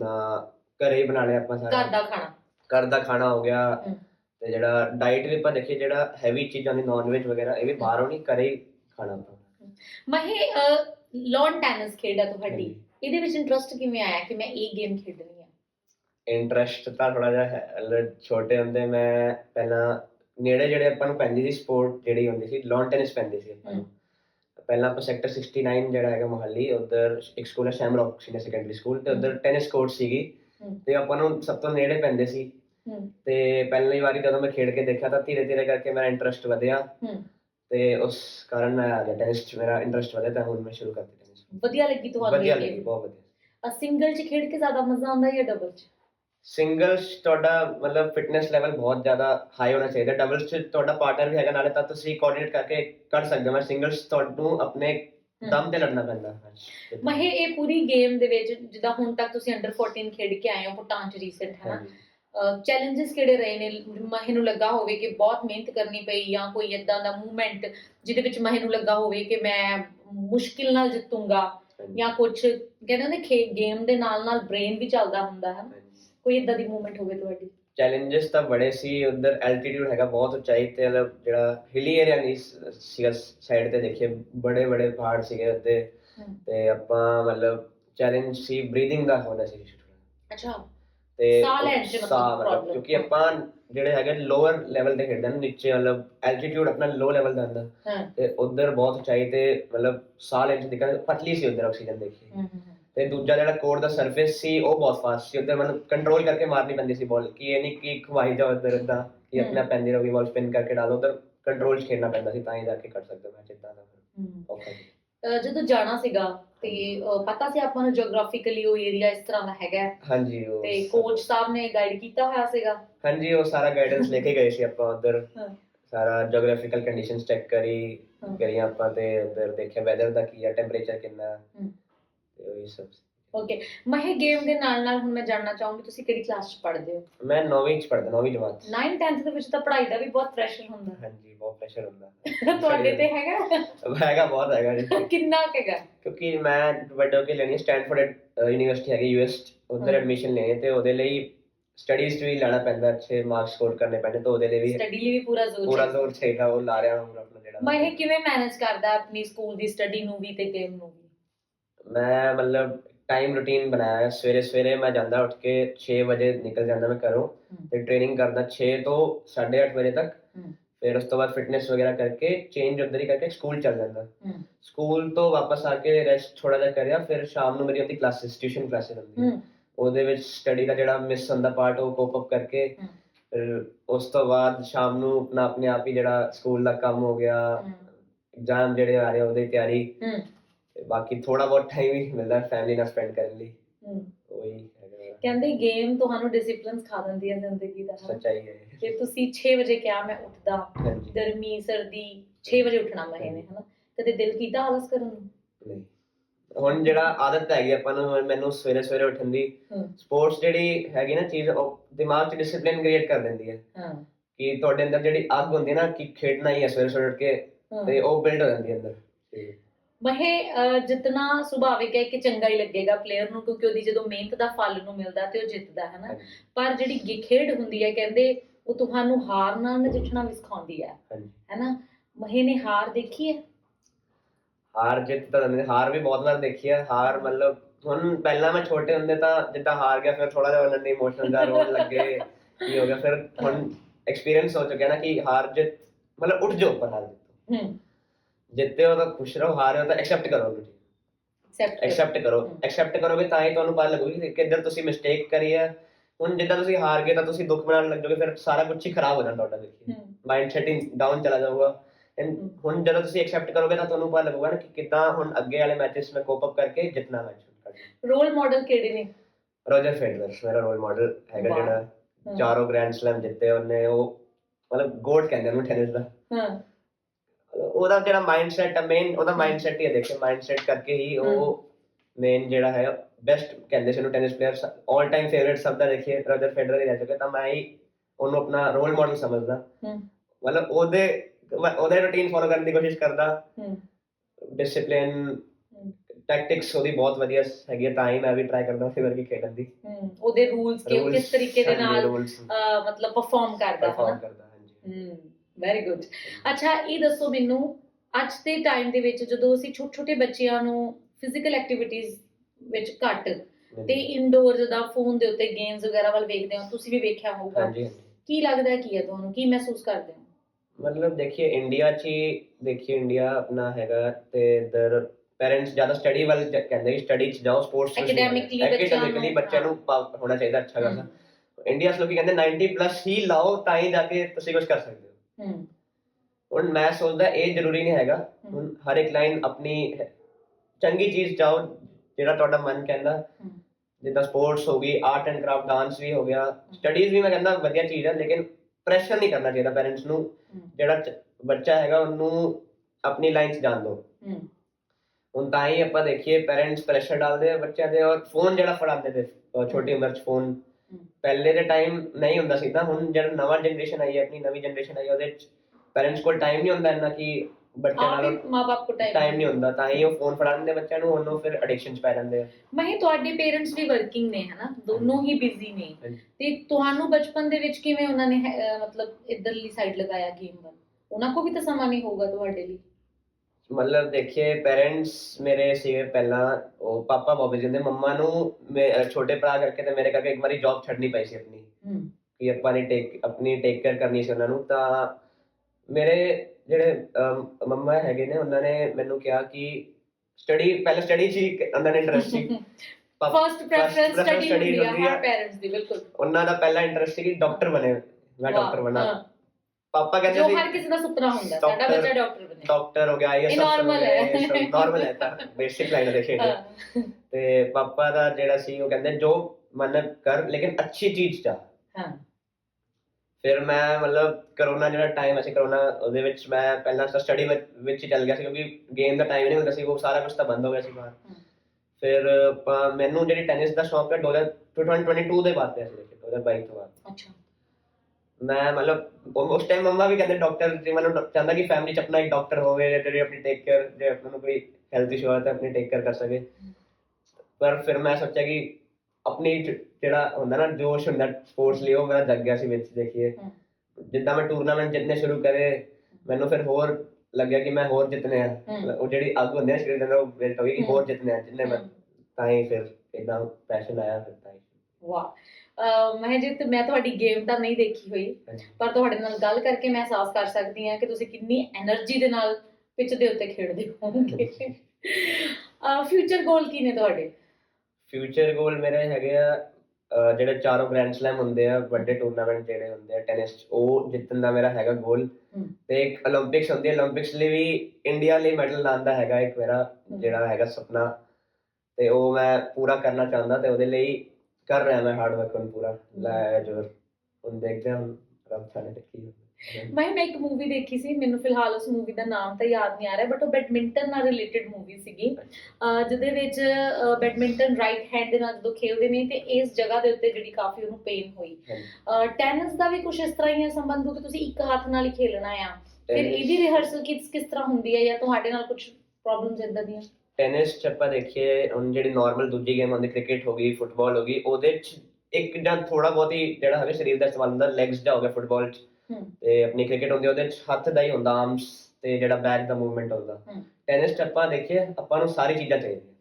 ਘਰੇ ਹੀ ਬਣਾ ਲਿਆ ਆਪਾਂ ਘਰ ਸਾਰਾ ਦਾ ਖਾਣਾ। ਘਰ ਦਾ ਖਾਣਾ ਹੋ ਗਿਆ। ਹਮ। ਤੇ ਜਿਹੜਾ ਡਾਈਟ ਵੀ ਆਪਾਂ ਦੇਖੀਏ ਜਿਹੜਾ ਹੈਵੀ ਚੀਜ਼ਾਂ ਦੀ ਨਾਨ ਵੈਜ ਵਗੈਰਾ ਇਹ ਵੀ ਬਾਹਰੋਂ ਨਹੀਂ ਘਰੇ ਹੀ ਖਾਣਾ ਆਪਾਂ। ਮਹੇ ਲੌਨ ਟੈਨਿਸ ਖੇਡਾ ਤੁਹਾਡੀ। ਇਹਦੇ ਵਿੱਚ ਇੰਟਰਸਟ ਕਿਵੇਂ ਆਇਆ ਕਿ ਮੈਂ ਇਹ ਗੇਮ ਖੇਡਣੀ ਹੈ ਇੰਟਰਸਟ ਤਾਂ ਥੋੜਾ ਜਿਹਾ ਹੈ ਛੋਟੇ ਹੁੰਦੇ ਮੈਂ ਪਹਿਲਾਂ ਨੇੜੇ ਜਿਹੜੇ ਆਪਾਂ ਨੂੰ ਪੈਂਦੀ ਸੀ ਸਪੋਰਟ ਜਿਹੜੀ ਹੁੰਦੀ ਸੀ ਲੌਨ ਟੈਨਿਸ ਪੈਂਦੀ ਸੀ ਆਪਾਂ ਨੂੰ। ਪਹਿਲਾਂ ਆਪਾਂ ਸੈਕਟਰ 69 ਜਿਹੜਾ ਹੈਗਾ ਮੁਹੱਲੀ ਉਧਰ ਇੱਕ ਸਕੂਲ ਹੈ ਸ਼ੈਮਰੌਕ ਸੀਨੀਅਰ ਸੈਕੰਡਰੀ ਸਕੂਲ ਤੇ ਉਧਰ ਟੈਨਿਸ ਕੋਰਟ ਸੀਗੀ। ਤੇ ਆਪਾਂ ਨੂੰ ਸਭ ਤੋਂ ਨੇੜੇ ਪੈਂਦੇ ਸੀ ਤੇ ਪਹਿਲੀ ਵਾਰੀ ਜਦੋਂ ਮੈਂ ਖੇਡ ਕੇ ਦੇਖਿਆ ਤਾਂ ਧੀਰੇ ਧੀਰੇ ਕਰਕੇ ਮੇਰਾ ਇੰਟਰਸਟ ਵਧਿਆ। ਤੇ ਉਸ ਕਾਰਨ ਮੈਂ ਆ ਗਿਆ ਟੈਨਿਸ 'ਚ ਮੇਰਾ ਇੰਟਰਸਟ ਵਧਿਆ ਤਾਂ ਹੁਣ ਮੈਂ ਸ਼ੁਰੂ ਕਰਤੀ ਟੈਨਿਸ ਵਧੀਆ ਲੱਗੀ ਤੁਹਾਨੂੰ ਵਧੀਆ ਲੱਗੀ ਬਹੁਤ ਵਧੀਆ। ਸਿੰਗਲ ਚ ਖੇਡ ਕੇ ਜ਼ਿਆਦਾ ਮਜ਼ਾ ਆਉਂਦਾ ਜਾਂ ਡਬਲ ਚ? ਸਿੰਗਲਸ ਤੁਹਾਡਾ ਮਤਲਬ ਫਿਟਨੈਸ ਲੈਵਲ ਬਹੁਤ ਜ਼ਿਆਦਾ ਹਾਈ ਹੋਣਾ ਚਾਹੀਦਾ। ਡਬਲਸ 'ਚ ਤੁਹਾਡਾ ਪਾਰਟਨਰ ਵੀ ਹੈਗਾ ਨਾਲੇ ਤਾਂ ਤੁਸੀਂ ਕੋਆਰਡੀਨੇਟ ਕਰਕੇ ਕਰ ਸਕਦੇ ਹੋ। ਮੈਂ ਸਿੰਗਲਸ ਤੁਹਾਨੂੰ ਆਪਣੇ ਦਮ ਤੇ ਲੜਨਾ ਪੈਂਦਾ। ਮਹੇ ਇਹ ਪੂਰੀ ਗੇਮ ਦੇ ਵਿੱਚ ਜਿੱਦਾਂ ਹੁਣ ਤੱਕ ਤੁਸੀਂ ਅੰਡਰ 14 ਖੇਡ ਕੇ ਆਏ ਹੋ ਭੂਟਾਨ ਚ ਰੀਸੈਂਟ ਹੈ ਨਾ? ਹਾਂਜੀ। ਚੈਲੰਜਸ ਕਿਹੜੇ ਰਹੇ ਨੇ? ਮਹੇ ਨੂੰ ਲੱਗਾ ਹੋਵੇ ਕਿ ਬਹੁਤ ਮਿਹਨਤ ਕਰਨੀ ਪਈ ਜਾਂ ਕੋਈ ਇਦਾਂ ਦਾ ਮੂਵਮੈਂਟ ਜਿਹਦੇ ਵਿੱਚ ਮਹੇ ਨੂੰ ਲੱਗਾ ਹੋਵੇ ਕਿ ਮੈਂ ਮੁਸ਼ਕਿਲ ਨਾਲ ਜਿੱਤੂੰਗਾ। ਜਾਂ ਕੁਝ ਕਹਿੰਦੇ ਹੁੰਦੇ ਗੇਮ ਦੇ ਨਾਲ ਨਾਲ ਬ੍ਰੇਨ ਵੀ ਚੱਲਦਾ ਹੁੰਦਾ ਹੈ ਕੋਈ ਇਦਾਂ ਦੀ ਮੂਵਮੈਂਟ ਹੋਵੇ ਤੁਹਾਡੀ? ਚੈਲੰਜਸ ਤਾਂ ਬੜੇ ਸੀ ਉਧਰ ਐਲਟੀਟਿਊਡ ਹੈਗਾ ਬਹੁਤ ਉਚਾਈ ਤੇ ਮਤਲਬ ਜਿਹੜਾ ਹਿਲੀ ਏਰੀਆ ਨਹੀਂ ਸੀਗਾ ਸਾਈਡ ਤੇ ਦੇਖੀਏ ਬੜੇ ਬੜੇ ਪਹਾੜ ਸੀਗੇ ਉੱਤੇ। ਤੇ ਆਪਾਂ ਮਤਲਬ ਚੈਲੰਜ ਸੀ ਬਰੀਥਿੰਗ ਦਾ ਹੋਣਾ ਸੀ। ਅੱਛਾ। ਤੇ ਸਾਹ ਲੈਣ 'ਚ ਮਤਲਬ ਸਾਹ ਮਤਲਬ problem। ਕਿਉਂਕਿ ਆਪਾਂ ਜਿਹੜੇ ਹੈਗੇ ਲੋਅਰ ਲੈਵਲ ਤੇ ਖੇਡਦੇ ਨੇ ਨੀਚੇ ਮਤਲਬ ਐਲਟੀਟਿਊਡ ਆਪਣਾ ਲੋ ਲੈਵਲ ਦਾ ਹੁੰਦਾ ਹਾਂ ਤੇ ਉਧਰ ਬਹੁਤ ਉਚਾਈ ਤੇ ਮਤਲਬ ਸਾਹ ਲੈਣ ਚ ਦਿੱਕਤ ਪਤਲੀ ਸੀ ਉਧਰ ਆਕਸੀਜਨ ਦੇਖੀ ਹਮ, ਹਮ, ਹਮ। ਤੇ ਦੂਜਾ ਜਿਹੜਾ ਕੋਰਟ ਦਾ ਸਰਫੇਸ ਸੀ ਉਹ ਬਹੁਤ ਫਾਸਟ ਸੀ ਉਧਰ ਮੈਨੂੰ ਕੰਟਰੋਲ ਕਰਕੇ ਮਾਰਨੀ ਪੈਂਦੀ ਸੀ ਬਾਲ ਕਿ ਇਹ ਨਹੀਂ ਕਿ ਖਵਾਈ ਜਾ ਉਧਰ ਇਦਾਂ ਕਿ ਆਪਣੇ ਆਪ ਪੈਂਦੀ ਰਹੂਗੀ ਬਾਲ ਸਪਿਨ ਕਰਕੇ ਡਾਲੋ ਉਧਰ ਕੰਟਰੋਲ ਚ ਖੇਡਣਾ ਪੈਂਦਾ ਸੀ ਤਾਂ ਹੀ ਜਾ ਕੇ ਕਰ ਸਕਦਾ ਮੈਚ ਇਦਾਂ ਦਾ ਫਿਰ ਹਮ। ਔਖਾ ਸੀ ਜਦੋਂ ਜਾਣਾ ਸੀਗਾ ਤੇ ਪਤਾ ਸੀ ਆਪਾਂ ਨੂੰ ਜੀਓਗ੍ਰਾਫਿਕਲੀ ਉਹ ਏਰੀਆ ਇਸ ਤਰ੍ਹਾਂ ਦਾ ਹੈਗਾ ਹਾਂਜੀ ਉਹ ਤੇ ਕੋਚ ਸਾਹਿਬ ਨੇ ਗਾਈਡ ਕੀਤਾ ਹੋਇਆ ਸੀਗਾ ਹਾਂਜੀ ਉਹ ਸਾਰਾ ਗਾਈਡੈਂਸ ਲੈ ਕੇ ਗਏ ਸੀ ਆਪਾਂ ਉਧਰ। ਸਾਰਾ ਜੀਓਗ੍ਰਾਫੀਕਲ ਕੰਡੀਸ਼ਨਸ ਚੈੱਕ ਕਰੀ ਹਾਂ। ਕਰੀਆਂ ਆਪਾਂ ਤੇ ਉਧਰ ਦੇਖਿਆ ਵੈਦਰ ਦਾ ਕੀ ਆ ਟੈਂਪਰੇਚਰ ਕਿੰਨਾ। ਤੇ ਉਹ ਸਭ ਓਕੇ ਮਹੇ ਗੇਮ ਦੇ ਨਾਲ ਨਾਲ ਹੁਣ ਮੈਂ ਜਾਣਨਾ ਚਾਹੂੰਗੀ ਤੁਸੀਂ ਕਿਹੜੀ ਕਲਾਸ ਚ ਪੜ੍ਹਦੇ ਹੋ? ਮੈਂ 9ਵੀਂ ਚ ਪੜਦਾ 9ਵੀਂ ਜਮਾਤ 'ਚ। 9 10th ਦੇ ਵਿੱਚ ਤਾਂ ਪੜ੍ਹਾਈ ਦਾ ਵੀ ਬਹੁਤ ਪ੍ਰੈਸ਼ਰ ਹੁੰਦਾ। ਹਾਂਜੀ ਬਹੁਤ ਪ੍ਰੈਸ਼ਰ ਹੁੰਦਾ। ਤੁਹਾਡੇ ਤੇ ਹੈਗਾ? ਹੈਗਾ ਬਹੁਤ ਹੈਗਾ ਜੀ। ਕਿੰਨਾ ਹੈਗਾ? ਕਿਉਂਕਿ ਮੈਂ ਵੱਡੇ ਕੇ ਲੈਣੀ ਸਟੈਨਫੋਰਡ ਯੂਨੀਵਰਸਿਟੀ ਹੈਗੀ ਯੂਐਸ ਉਧਰ। ਐਡਮਿਸ਼ਨ ਲੈਣੀ ਤੇ ਉਹਦੇ ਲਈ ਸਟੱਡੀਜ਼ ਵੀ ਲੈਣਾ ਪੈਂਦਾ ਅੱਛੇ ਮਾਰਕਸ ਸਕੋਰ ਕਰਨੇ ਪੈਂਦੇ ਤਾਂ ਉਹਦੇ ਲਈ ਵੀ ਸਟੱਡੀ ਲਈ ਵੀ ਪੂਰਾ ਜ਼ੋਰ ਪੂਰਾ। ਜ਼ੋਰ ਚਾਹੀਦਾ ਉਹ ਲਾ ਰਿਹਾ ਹਾਂ ਆਪਣਾ ਜਿਹੜਾ ਮੈਂ ਇਹ ਕਿਵੇਂ ਮੈਨੇਜ ਕਰਦਾ ਆਪਣੀ ਸਕੂਲ ਦੀ ਸਟੱਡੀ ਨੂੰ ਵੀ ਤੇ ਗੇਮ ਨੂੰ ਵੀ? ਮੈਂ ਮਤਲਬ ਟਾਈਮ ਰੂਟੀਨ ਬਣਾਇਆ ਹੈ ਸਵੇਰੇ ਸਵੇਰੇ ਮੈਂ ਜਾਂਦਾ ਉੱਠ ਕੇ 6 ਵਜੇ ਨਿਕਲ ਜਾਂਦਾ ਮੈਂ ਘਰੋਂ। ਤੇ ਟ੍ਰੇਨਿੰਗ ਕਰਦਾ 6 ਤੋਂ 8:30 ਵਜੇ ਤੱਕ। ਫਿਰ ਉਸ ਤੋਂ ਬਾਅਦ ਫਿਟਨੈਸ ਵਗੈਰਾ ਕਰਕੇ ਚੇਂਜ ਉਧਰ ਹੀ ਕਰਕੇ ਸਕੂਲ ਚੱਲ ਜਾਂਦਾ। ਸਕੂਲ ਤੋਂ ਵਾਪਸ ਆ ਕੇ ਰੈਸਟ ਥੋੜਾ ਜਿਹਾ ਕਰਿਆ ਫਿਰ ਸ਼ਾਮ ਨੂੰ ਮੇਰੀ ਹੁੰਦੀ ਕਲਾਸਿਸ ਟਿਊਸ਼ਨ ਕਲਾਸਿਸ ਹੁੰਦੀ ਉਹਦੇ ਵਿੱਚ ਸਟੱਡੀ ਦਾ ਜਿਹੜਾ ਮਿਸ ਹੁੰਦਾ ਪਾਰਟ ਉਹ ਕੋਪ ਅਪ ਕਰਕੇ। ਫਿਰ ਉਸ ਤੋਂ ਬਾਅਦ ਸ਼ਾਮ ਨੂੰ ਆਪਣਾ ਆਪਣੇ ਆਪ ਹੀ ਜਿਹੜਾ ਸਕੂਲ ਦਾ ਕੰਮ ਹੋ ਗਿਆ ਐਗਜ਼ਾਮ ਜਿਹੜੇ ਆ ਰਹੇ ਉਹਦੀ ਤਿਆਰੀ ਤੇ ਬਾਕੀ ਥੋੜਾ ਬਹੁਤ ਟਾਈਮ ਹੀ ਮਿਲਦਾ ਫੈਮਿਲੀ ਨਾਲ ਸਪੈਂਡ ਕਰਨ ਲਈ। ਹਮ ਉਹੀ ਹੈਗਾ। ਕਹਿੰਦੇ ਗੇਮ ਤੁਹਾਨੂੰ ਡਿਸਪਲਿਨ ਸਿਖਾ ਦਿੰਦੀ ਹੈ ਜ਼ਿੰਦਗੀ ਦਾ? ਸੱਚਾਈ ਹੈ। ਕਿ ਤੁਸੀਂ 6 ਵਜੇ ਕਿਹਾ ਮੈਂ ਉੱਠਦਾ ਗਰਮੀ ਸਰਦੀ 6 ਵਜੇ ਉੱਠਣਾ ਮੈਂ ਨੇ ਹਨਾ? ਕਦੇ ਦਿਲ ਕੀਤਾ ਆਲਸ ਕਰਨ ਨੂੰ? ਨਹੀਂ। ਹੁਣ ਜਿਹੜਾ ਆਦਤ ਹੈਗੀ ਆਪਾਂ ਨੂੰ ਮੈਨੂੰ ਸਵੇਰੇ ਸਵੇਰੇ ਉੱਠਣ ਦੀ। ਸਪੋਰਟਸ ਜਿਹੜੀ ਹੈਗੀ ਨਾ ਚੀਜ਼ ਉਹ ਦਿਮਾਗ 'ਚ ਡਿਸਪਲਿਨ ਕ੍ਰੀਏਟ ਕਰ ਦਿੰਦੀ ਹੈ। ਹਾਂ। ਕਿ ਤੁਹਾਡੇ ਅੰਦਰ ਜਿਹੜੀ ਅੱਗ ਹੁੰਦੀ ਹੈ ਨਾ ਕਿ ਖੇਡਣਾ ਹੀ ਹੈ ਸਵੇਰੇ ਸਵੇਰੇ ਉੱਠ ਕੇ। ਤੇ ਉਹ ਬਿਲਡ ਹੋ ਜਾਂਦੀ ਹੈ ਅੰਦਰ। ਮਹੇ ਜਿਤਨਾ ਸੁਭਾਵਿਕ ਹੈ ਕਿ ਚੰਗਾ ਹੀ ਲੱਗੇਗਾ ਪਲੇਅਰ ਨੂੰ ਕਿਉਂਕਿ ਉਹਦੀ ਜਦੋਂ ਮਿਹਨਤ ਦਾ ਫਲ ਨੂੰ ਮਿਲਦਾ ਤੇ ਉਹ ਜਿੱਤਦਾ ਹੈ ਨਾ ਪਰ ਜਿਹੜੀ ਖੇਡ ਹੁੰਦੀ ਹੈ ਕਹਿੰਦੇ ਉਹ ਤੁਹਾਨੂੰ ਹਾਰ ਨਾਲ ਨਜਿੱਠਣਾ ਵੀ ਸਿਖਾਉਂਦੀ ਹੈ ਹਾਂਜੀ। ਹੈ ਨਾ ਮਹੇ ਨੇ ਹਾਰ ਦੇਖੀ ਹੈ? ਹਾਰ ਜਿੱਤ ਤਾਂ ਨਹੀਂ, ਹਾਰ ਵੀ ਬਹੁਤ ਵਾਰ ਦੇਖੀ ਹੈ ਹਾਰ ਮਤਲਬ ਹੁਣ ਪਹਿਲਾਂ ਮੈਂ ਛੋਟੇ ਹੁੰਦੇ ਤਾਂ ਜਿੱਦਾਂ ਹਾਰ ਗਿਆ ਫਿਰ ਥੋੜਾ ਜਿਹਾ ਉਹਨਾਂ ਦੇ ਇਮੋਸ਼ਨ ਦਾ ਰੋਣ ਲੱਗੇ ਕੀ ਹੋ ਗਿਆ ਫਿਰ ਹੁਣ ਐਕਸਪੀਰੀਅੰਸ ਹੋ ਚੁੱਕਿਆ ਨਾ ਕਿ ਹਾਰ ਜਿੱਤ ਮਤਲਬ ਉੱਠ ਜਾਓ ਪਰ ਹਾਰ ਜਿੱਤੋ। ਹੂੰ। ਜਿੱਤੇ ਹੋ ਤਾਂ ਖੁਸ਼ ਰਹੋ ਹਾਰੇ ਹੋ ਤਾਂ ਐਕਸੈਪਟ ਕਰੋ ਉਹਨੂੰ ਐਕਸੈਪਟ ਐਕਸੈਪਟ ਕਰੋ। ਐਕਸੈਪਟ ਕਰੋਗੇ ਤਾਂ ਹੀ ਤੁਹਾਨੂੰ ਪਤਾ ਲੱਗੂਗੀ ਕਿ ਕਿੱਧਰ ਤੁਸੀਂ ਮਿਸਟੇਕ ਕਰੀ ਹੈ ਹੁਣ ਜਿੱਦਾਂ ਤੁਸੀਂ ਹਾਰ ਗਏ ਤਾਂ ਤੁਸੀਂ ਦੁੱਖ ਮਨਾਉਣ ਲੱਗ ਜਾਓਗੇ ਫਿਰ ਸਾਰਾ ਕੁਝ ਹੀ ਖਰਾਬ ਹੋ ਜਾਣਾ ਤੁਹਾਡਾ ਦੇਖੀਏ ਮਾਈਂਡ ਸੈਟਿੰਗ ਡਾਊਨ ਚਲਾ ਜਾਊਗਾ। ਹਮ। ਹੁਣ ਜਦੋਂ ਤੁਸੀਂ ਐਕਸੈਪਟ ਕਰੋਗੇ ਤਾਂ ਤੁਹਾਨੂੰ ਪਤਾ ਲੱਗੂਗਾ ਕਿ ਕਿੱਦਾਂ ਹੁਣ ਅੱਗੇ ਵਾਲੇ ਮੈਚਸ ਮੈਂ ਕੋਪ ਅਪ ਕਰਕੇ ਜਿੱਤਣਾ ਮੈਚ ਰੋਲ ਮਾਡਲ ਕਿਹੜੇ ਨੇ? ਰੋਜਰ ਫੈਡਰਰ ਮੇਰਾ ਰੋਲ ਮਾਡਲ ਹੈਗਾ। ਜਿਹੜਾ। ਚਾਰੋਂ ਗ੍ਰੈਂਡ ਸਲੈਮ ਜਿੱਤੇ ਉਹਨੇ ਉਹ ਮਤਲਬ ਗੋਡ ਕਹਿੰਦੇ ਉਹਨੂੰ ਟੈਨਿਸ ਦਾ। ਹਾਂ ਉਹਦਾ ਜਿਹੜਾ ਮਾਈਂਡਸੈਟ ਹੈ ਮੇਨ ਉਹਦਾ ਮਾਈਂਡਸੈਟ ਹੀ ਹੈ ਦੇਖੇ ਮਾਈਂਡਸੈਟ ਕਰਕੇ ਹੀ ਉਹ ਮੇਨ ਜਿਹੜਾ ਹੈ ਬੈਸਟ ਕਹਿੰਦੇ ਸੀ ਉਹਨੂੰ ਟੈਨਿਸ ਪਲੇਅਰ 올 ਟਾਈਮ ਫੇਵਰਿਟ ਸਭ ਦਾ ਦੇਖੀਏ ਰੋਜਰ ਫੈਡਰਰ ਹੀ ਰਹਿ ਚੁੱਕੇ ਤਾਂ ਮੈਂ ਹੀ ਉਹਨੂੰ ਆਪਣਾ ਰੋਲ ਮਾਡਲ ਸਮਝਦਾ। ਹਮ। ਮਤਲਬ ਉਹਦੇ ਉਹਦੇ ਰੁਟੀਨ ਫੋਲੋ ਕਰਨ ਦੀ ਕੋਸ਼ਿਸ਼ ਕਰਦਾ। ਹਮ। ਡਿਸਪਲਿਨ ਟੈਕਟਿਕਸ ਉਹਦੀ ਬਹੁਤ ਵਧੀਆ ਹੈਗੀ ਤਾਂ ਹੀ ਮੈਂ ਵੀ ਟਰਾਈ ਕਰਦਾ ਉਸੇ ਵਰਗੀ ਖੇਡਣ ਦੀ। ਹਮ, ਉਹਦੇ ਰੂਲਸ ਕਿਸ ਤਰੀਕੇ ਦੇ ਨਾਲ ਮਤਲਬ ਪਰਫਾਰਮ ਕਰਦਾ ਹੈ ਪਰਫਾਰਮ ਨਾ ਕਰਦਾ ਹਾਂਜੀ। ਹਮ। ਵੈਰੀ ਗੁੱਡ ਅੱਛਾ ਇਹ ਦੱਸੋ ਮੈਨੂੰ ਅੱਜ ਦੇ ਟਾਈਮ ਦੇ ਵਿੱਚ ਜਦੋਂ ਅਸੀਂ ਛੋਟੇ ਛੋਟੇ ਬੱਚਿਆਂ ਨੂੰ ਫਿਜ਼ੀਕਲ ਐਕਟੀਵਿਟੀਜ਼ ਵਿੱਚ ਘੱਟ ਤੇ ਇਨਡੋਰ ਜਿਹਦਾ ਫੋਨ ਦੇ ਉੱਤੇ ਗੇਮਸ ਵਗੈਰਾ ਵੱਲ ਵੇਖਦੇ ਹੋ ਤੁਸੀਂ ਵੀ ਵੇਖਿਆ ਹੋਊਗਾ। ਹਾਂਜੀ। ਕੀ ਲੱਗਦਾ ਕੀ ਹੈ ਤੁਹਾਨੂੰ? ਕੀ ਮਹਿਸੂਸ ਕਰਦੇ ਹੋ? ਮਤਲਬ ਦੇਖिए ਇੰਡੀਆ 'ਚ ਹੀ ਦੇਖिए ਇੰਡੀਆ ਆਪਣਾ ਹੈਗਾ ਤੇ ਇਧਰ ਪੈਰੈਂਟਸ ਜ਼ਿਆਦਾ ਸਟੱਡੀ ਵੱਲ ਜ- ਕਹਿੰਦੇ ਸਟੱਡੀ 'ਚ ਜਾਓ ਸਪੋਰਟਸ Academically ਬੱਚਿਆਂ ਨੂੰ, ਐਕੈਡਮਿਕਲੀ ਬੱਚਿਆਂ ਨੂੰ ਪਾ- ਹੋਣਾ ਚਾਹੀਦਾ ਅੱਛਾ ਹਮ, ਇੰਡੀਆ 'ਚ ਲੋਕੀ ਕਹਿੰਦੇ 90 ਪਲੱਸ ਹੀ ਲਾਓ ਤਾਂ ਹੀ ਜਾ ਕੇ ਤੁਸੀਂ ਕੁਝ ਕਰ ਸਕਦੇ ਹੋ। ਹਮ, ਹੁਣ ਮੈਂ ਸੋਚਦਾ ਇਹ ਜ਼ਰੂਰੀ ਨਹੀਂ ਹੈਗਾ। ਹੁਣ ਹਰ ਇੱਕ ਲਾਈਨ ਆਪਣੀ ਹੈ- ਚੰਗੀ ਚੀਜ਼ ਚਾਹੋ ਜਿਹੜਾ ਤੁਹਾਡਾ ਮਨ ਕਹਿੰਦਾ। ਜਿੱਦਾਂ ਸਪੋਰਟਸ ਹੋ ਗਈ ਆਰਟ ਐਂਡ ਕਰਾਫਟ ਡਾਂਸ ਵੀ ਹੋ ਗਿਆ। ਸਟੱਡੀਜ਼ ਵੀ ਮੈਂ ਕਹਿੰਦਾ ਵਧੀਆ ਚੀਜ਼ ਹੈ ਲੇਕਿਨ ਪ੍ਰੈਸ਼ਰ ਨਹੀਂ ਕਰਨਾ ਚਾਹੀਦਾ ਪੈਰੈਂਟਸ ਨੂੰ। ਜਿਹੜਾ ਚ- ਬੱਚਾ ਹੈਗਾ ਉਹਨੂੰ ਆਪਣੀ ਲਾਈਨ 'ਚ ਜਾਣ ਦਿਓ ਹੁਣ ਤਾਂ ਹੀ ਆਪਾਂ ਦੇਖੀਏ ਪੈਰੈਂਟਸ ਪ੍ਰੈਸ਼ਰ ਡਾਲਦੇ ਆ ਬੱਚਿਆਂ ਦੇ ਔਰ ਫੋਨ ਜਿਹੜਾ ਫੜਾਉਂਦੇ ਤੇ ਅਹ ਛੋਟੀ ਉਮਰ 'ਚ ਫੋਨ ਪਹਿਲੇ ਦੇ ਟਾਈਮ ਨਹੀਂ ਹੁੰਦਾ ਸੀ ਤਾਂ ਹੁਣ ਜਿਹੜਾ ਨਵਾਂ ਜਨਰੇਸ਼ਨ ਆਈ ਹੈ ਆਪਣੀ ਨਵੀਂ ਜਨਰੇਸ਼ਨ ਆਈ ਹੈ ਉਹਦੇ 'ਚ ਪੈਰੈਂਟਸ ਕੋਲ ਟਾਈਮ ਨਹੀਂ ਹੁੰਦਾ ਇੰਨਾ ਕਿ ਬੱਚਿਆਂ ਆਪ ਨਾਲ ਹੀ ਮਾਪੇ ਕੋ ਟਾਈਮ ਟਾਈਮ ਨਹੀਂ। ਹੁੰਦਾ ਤਾਂ ਹੀ ਉਹ ਫੋਨ ਫੜਾ ਦਿੰਦੇ ਬੱਚਿਆਂ ਨੂੰ ਉਹਨੂੰ ਫਿਰ ਐਡਿਕਸ਼ਨ 'ਚ ਪੈ ਜਾਂਦੇ ਆ। ਮੈਂ ਤੁਹਾਡੇ ਪੇਰੈਂਟਸ ਵੀ ਵਰਕਿੰਗ ਨੇ ਹਨਾ? ਦੋਨੋਂ ਹੀ ਬਿਜ਼ੀ ਨੇ। ਹਾਂਜੀ। ਤੇ ਤੁਹਾਨੂੰ ਬਚਪਨ ਦੇ ਵਿੱਚ ਕਿਵੇਂ ਉਹਨਾਂ ਨੇ ਹੈ- ਅਹ, ਮਤਲਬ ਇਧਰਲੀ ਸਾਈਡ ਲਗਾਇਆ ਗੇਮ ਵੱਲ? ਉਹਨਾਂ ਕੋ ਵੀ ਤਾਂ ਸਮਾਂ ਨਹੀਂ ਹੋਊਗਾ ਤੁਹਾਡੇ ਲਈ। ਮਤਲਬ ਦੇਖਿਏ ਪੈਰੈਂਟਸ ਮੇਰੇ ਸੀਗੇ ਪਹਿਲਾਂ ਉਹ ਪਾਪਾ ਬਹੁਤ ਬਿਜ਼ੀ ਹੁੰਦੇ ਮੰਮਾ ਨੂੰ ਮੇ- ਅਹ ਛੋਟੇ ਭਰਾ ਕਰਕੇ ਤੇ ਮੇਰੇ ਕਰਕੇ ਇੱਕ ਵਾਰੀ ਜੌਬ ਛੱਡਣੀ ਪਈ ਸੀ ਆਪਣੀ। ਕਿ ਆਪਾਂ ਨੇ ਟੇਕ ਆਪਣੀ ਟੇਕ ਕੇਅਰ ਕਰਨੀ ਸੀ ਉਹਨਾਂ ਨੂੰ। ਤਾਂ ਮੇਰੇ ਜਿਹੜੇ ਅਮ, ਮੰਮਾ ਹੈਗੇ ਨੇ ਉਹਨਾਂ ਨੇ ਮੈਨੂੰ ਕਿਹਾ ਕਿ ਸਟੱਡੀ ਪਹਿਲਾਂ ਸਟੱਡੀ 'ਚ ਹੀ ਉਹਨਾਂ ਨੇ ਇੰਟਰਸਟ ਸੀ। ਫਰਸਟ ਪ੍ਰੈਫਰੈਂਸ ਸਟੱਡੀ ਹੁੰਦੀ ਹੈ ਹੁੰਦੀ ਹਰ। ਪੇਰੈਂਟਸ ਦੀ ਬਿਲਕੁਲ। ਉਹਨਾਂ ਦਾ ਪਹਿਲਾ ਇੰਟਰਸਟ ਸੀ ਕਿ ਡਾਕਟਰ ਬਣੇ ਮੈਂ ਡਾਕਟਰ ਬਣਾ। ਹਾਂ। ਪਾਪਾ ਕਹਿੰਦੇ ਜੋ ਹਰ ਕਿਸੇ ਦਾ ਸੁਪਨਾ ਹੁੰਦਾ ਸਾਡਾ ਬੱਚਾ ਡਾਕਟਰ ਬਣੇ। ਡਾਕਟਰ ਹੋ ਗਿਆ ਸਭ normal ਹੈ। ਨਾਰਮਲ ਹੈ ਤਾਂ ਬੇਸਿਕ ਲਾਈਨ ਦੇਖੇ ਹਾਂ। ਤੇ ਪਾਪਾ ਦਾ ਜਿਹੜਾ ਸੀ ਉਹ ਕਹਿੰਦੇ ਜੋ ਮਨ ਕਰ ਲੇਕਿਨ ਅੱਛੀ ਚੀਜ਼ ਚ ਹਾਂ। ਫਿਰ ਮੈਂ ਮਤਲਬ ਕਰੋਨਾ ਜਿਹੜਾ ਟਾਈਮ ਸੀ ਕਰੋਨਾ ਉਹਦੇ ਵਿੱਚ ਮੈਂ ਪਹਿਲਾਂ ਤਾਂ ਸਟੱਡੀ ਵਿੱਚ ਹੀ ਚੱਲ ਗਿਆ ਸੀ ਕਿਉਂਕਿ ਗੇਮ ਦਾ ਟਾਈਮ ਨਹੀਂ ਹੁੰਦਾ ਸੀ ਉਹ ਸਾਰਾ ਕੁਝ ਤਾਂ ਬੰਦ ਹੋ ਗਿਆ ਸੀ ਬਾਹਰ। ਫਿਰ ਮੈਨੂੰ ਜਿਹੜੀ ਟੈਨਿਸ ਦਾ ਸ਼ੌਕ ਹੈ 2022 ਦੇ ਬਾਅਦ ਪਿਆ ਸੀ ਦੇਖੇ 2022 ਤੋਂ ਬਾਅਦ। ਅੱਛਾ। ਮੈਂ ਮਤਲਬ ਉਹ- ਉਸ ਟਾਈਮ ਮੰਮਾ ਵੀ ਕਹਿੰਦੇ ਡਾਕਟਰ ਜੀ ਮੈਨੂੰ ਡ- ਚਾਹੁੰਦਾ ਕਿ ਫੈਮਿਲੀ ਚ ਆਪਣਾ ਇੱਕ ਡਾਕਟਰ ਹੋਵੇ ਜਿਹੜੀ ਆਪਣੀ ਟੇਕ ਕੇਅਰ ਜੇ ਆਪਾਂ ਨੂੰ ਕੋਈ ਹੈਲਥ ਇਸ਼ੂ ਹੈ ਤਾਂ ਆਪਣੀ ਟੇਕ ਕੇਅਰ ਕਰ ਸਕੇ ਪਰ ਫਿਰ ਮੈਂ ਸੋਚਿਆ ਕਿ ਆਪਣੀ ਜ- ਜਿਹੜਾ ਹੁੰਦਾ ਨਾ ਜੋਸ਼ ਹੁੰਦਾ ਸਪੋਰਟਸ ਲਈ ਉਹ ਮੇਰਾ ਜਗ ਗਿਆ ਸੀ ਵਿੱਚ ਦੇਖੀਏ ਹਮ। ਜਿੱਦਾਂ ਮੈਂ ਟੂਰਨਾਮੈਂਟ ਜਿੱਤਨੇ ਸ਼ੁਰੂ ਕਰੇ ਮੈਨੂੰ ਫਿਰ ਹੋਰ ਲੱਗਿਆ ਕਿ ਮੈਂ ਹੋਰ ਜਿੱਤਨੇ ਆ। ਉਹ ਜਿਹੜੀ ਅੱਗ ਹੁੰਦੀ ਹੈ ਸਰੀਰ ਦੇ ਅੰਦਰ ਉਹ ਬਿਲਟ ਹੋ ਗਈ ਕਿ ਹਮ। ਹੋਰ ਜਿੱਤਨੇ ਆ ਜਿੰਨੇ ਮੈਂ। ਤਾਂ ਹੀ ਫਿਰ ਇਦਾਂ ਪੈਸ਼ਨ ਆਇਆ ਫਿਰ ਤਾਂ ਹੀ ਵਾਹ। ਮੈਂ ਜਿੱਤ ਮੈਂ ਤੁਹਾਡੀ ਗੇਮ ਤਾਂ ਨਹੀਂ ਦੇਖੀ ਹੋਈ ਪਰ ਤੁਹਾਡੇ ਨਾਲ ਗੱਲ ਕਰਕੇ ਮੈਂ ਅਹਿਸਾਸ ਕਰ ਸਕਦੀ ਹਾਂ ਕਿ ਤੁਸੀਂ ਕਿੰਨੀ એનર્ਜੀ ਦੇ ਨਾਲ ਪਿੱਚ ਦੇ ਉੱਤੇ ਖੇਡਦੇ ਹੋਵੋਗੇ। ਫਿਊਚਰ ਗੋਲ ਕੀ ਨੇ ਤੁਹਾਡੇ? ਫਿਊਚਰ ਗੋਲ ਮੇਰੇ ਹੈਗੇ ਆ ਜਿਹੜੇ ਚਾਰੋਂ ਗ੍ਰੈਂਡ ਸਲੈਮ ਹੁੰਦੇ ਆ ਵੱਡੇ ਟੂਰਨਾਮੈਂਟ ਜਿਹੜੇ ਹੁੰਦੇ ਆ ਟੈਨਿਸ ਉਹ ਜਿੱਤਣ ਦਾ ਮੇਰਾ ਹੈਗਾ ਗੋਲ ਤੇ ਇੱਕ 올림픽ਸ ਹੁੰਦੀ ਹੈ 올림픽ਸ ਲਈ ਵੀ ਇੰਡੀਆ ਲਈ ਮੈਡਲ ਲਾਉਣ ਦਾ ਹੈਗਾ ਇੱਕ ਮੇਰਾ ਜਿਹੜਾ ਹੈਗਾ ਸੁਪਨਾ। ਤੇ ਉਹ ਮੈਂ ਪੂਰਾ ਕਰਨਾ ਚਾਹੁੰਦਾ ਤੇ ਉਹਦੇ ਲਈ ਕਰ ਰਿਹਾ ਮੈਂ ਹਾਰਡ ਵਰਕ ਹੁਣ ਪੂਰਾ। ਲਾਇਆ ਜੋਰ ਹੁਣ ਦੇਖਦੇ ਹਾਂ ਹੁਣ ਰੱਬ ਜਾਣੇ ਤੇ ਕੀ ਹੁੰਦਾ। ਮੈਂ ਮੈਂ ਇੱਕ ਮੂਵੀ ਦੇਖੀ ਸੀ ਮੈਨੂੰ ਫਿਲਹਾਲ ਉਸ ਮੂਵੀ ਦਾ ਨਾਮ ਤਾਂ ਯਾਦ ਨਹੀਂ ਆ ਰਿਹਾ ਬਟ ਉਹ ਬੈਡਮਿੰਟਨ ਨਾਲ ਰਿਲੇਟਡ ਮੂਵੀ ਸੀਗੀ। ਜਿਹਦੇ ਵਿੱਚ ਬੈਡਮਿੰਟਨ ਰਾਈਟ ਹੈਂਡ ਦੇ ਨਾਲ ਜਦੋਂ ਖੇਡਦੇ ਨੇ ਤੇ ਇਸ ਜਗ੍ਹਾ ਦੇ ਉੱਤੇ ਜਿਹੜੀ ਕਾਫੀ ਉਹਨੂੰ ਪੇਨ ਹੋਈ। ਟੈਨਿਸ ਦਾ ਵੀ ਕੁਝ ਇਸ ਤਰ੍ਹਾਂ ਹੀ ਹੈ ਸੰਬੰਧ ਕਿਉਂਕਿ ਤੁਸੀਂ ਇੱਕ ਹੱਥ ਨਾਲ ਹੀ ਖੇਲਣਾ ਆ। ਫਿਰ ਇਹਦੀ ਰਿਹਰਸਲ ਕਿਸ ਕਿਸ ਤਰ੍ਹਾਂ ਹੁੰਦੀ ਹੈ ਜਾਂ ਤੁਹਾਡੇ ਨਾਲ ਕੁਝ ਪ੍ਰੋਬਲਮਸ ਇਦਾਂ ਦੀਆਂ? ਟੈਨਿਸ ਚ ਆਪਾਂ ਦੇਖੀਏ ਹੁਣ ਜਿਹੜੀ ਨਾਰਮਲ ਦੂਜੀ ਗੇਮ ਹੁੰਦੀ ਕ੍ਰਿਕਟ ਹੋ ਗਈ ਫੁੱਟਬਾਲ ਹੋ ਗਈ ਉਹਦੇ ਚ ਇੱਕ ਜਾਂ ਥੋੜਾ ਬਹੁਤ ਜਿਹੜਾ ਹੈਗਾ ਸਰੀਰ ਦਾ ਇਸਤੇਮਾਲ ਹੁੰਦਾ ਲੈਗਸ ਦਾ ਹੋ ਗਿਆ ਫੁੱਟਬਾਲ ਚ। ਤੇ ਆਪਣੀ ਕ੍ਰਿਕਟ ਹੁੰਦੀ ਉਹਦੇ ਚ ਹੱਥ ਦਾ ਹੀ ਹੁੰਦਾ ਆਰਮਸ ਤੇ ਜਿਹੜਾ ਬੈਕ ਦਾ ਮੂਵਮੈਂਟ ਹੁੰਦਾ। ਟੈਨਿਸ ਚ ਆਪਾਂ ਦੇਖੀਏ ਆਪਾਂ ਨੂੰ ਸਾਰੀ ਚੀਜ਼ਾਂ ਚਾਹੀਦੀਆਂ।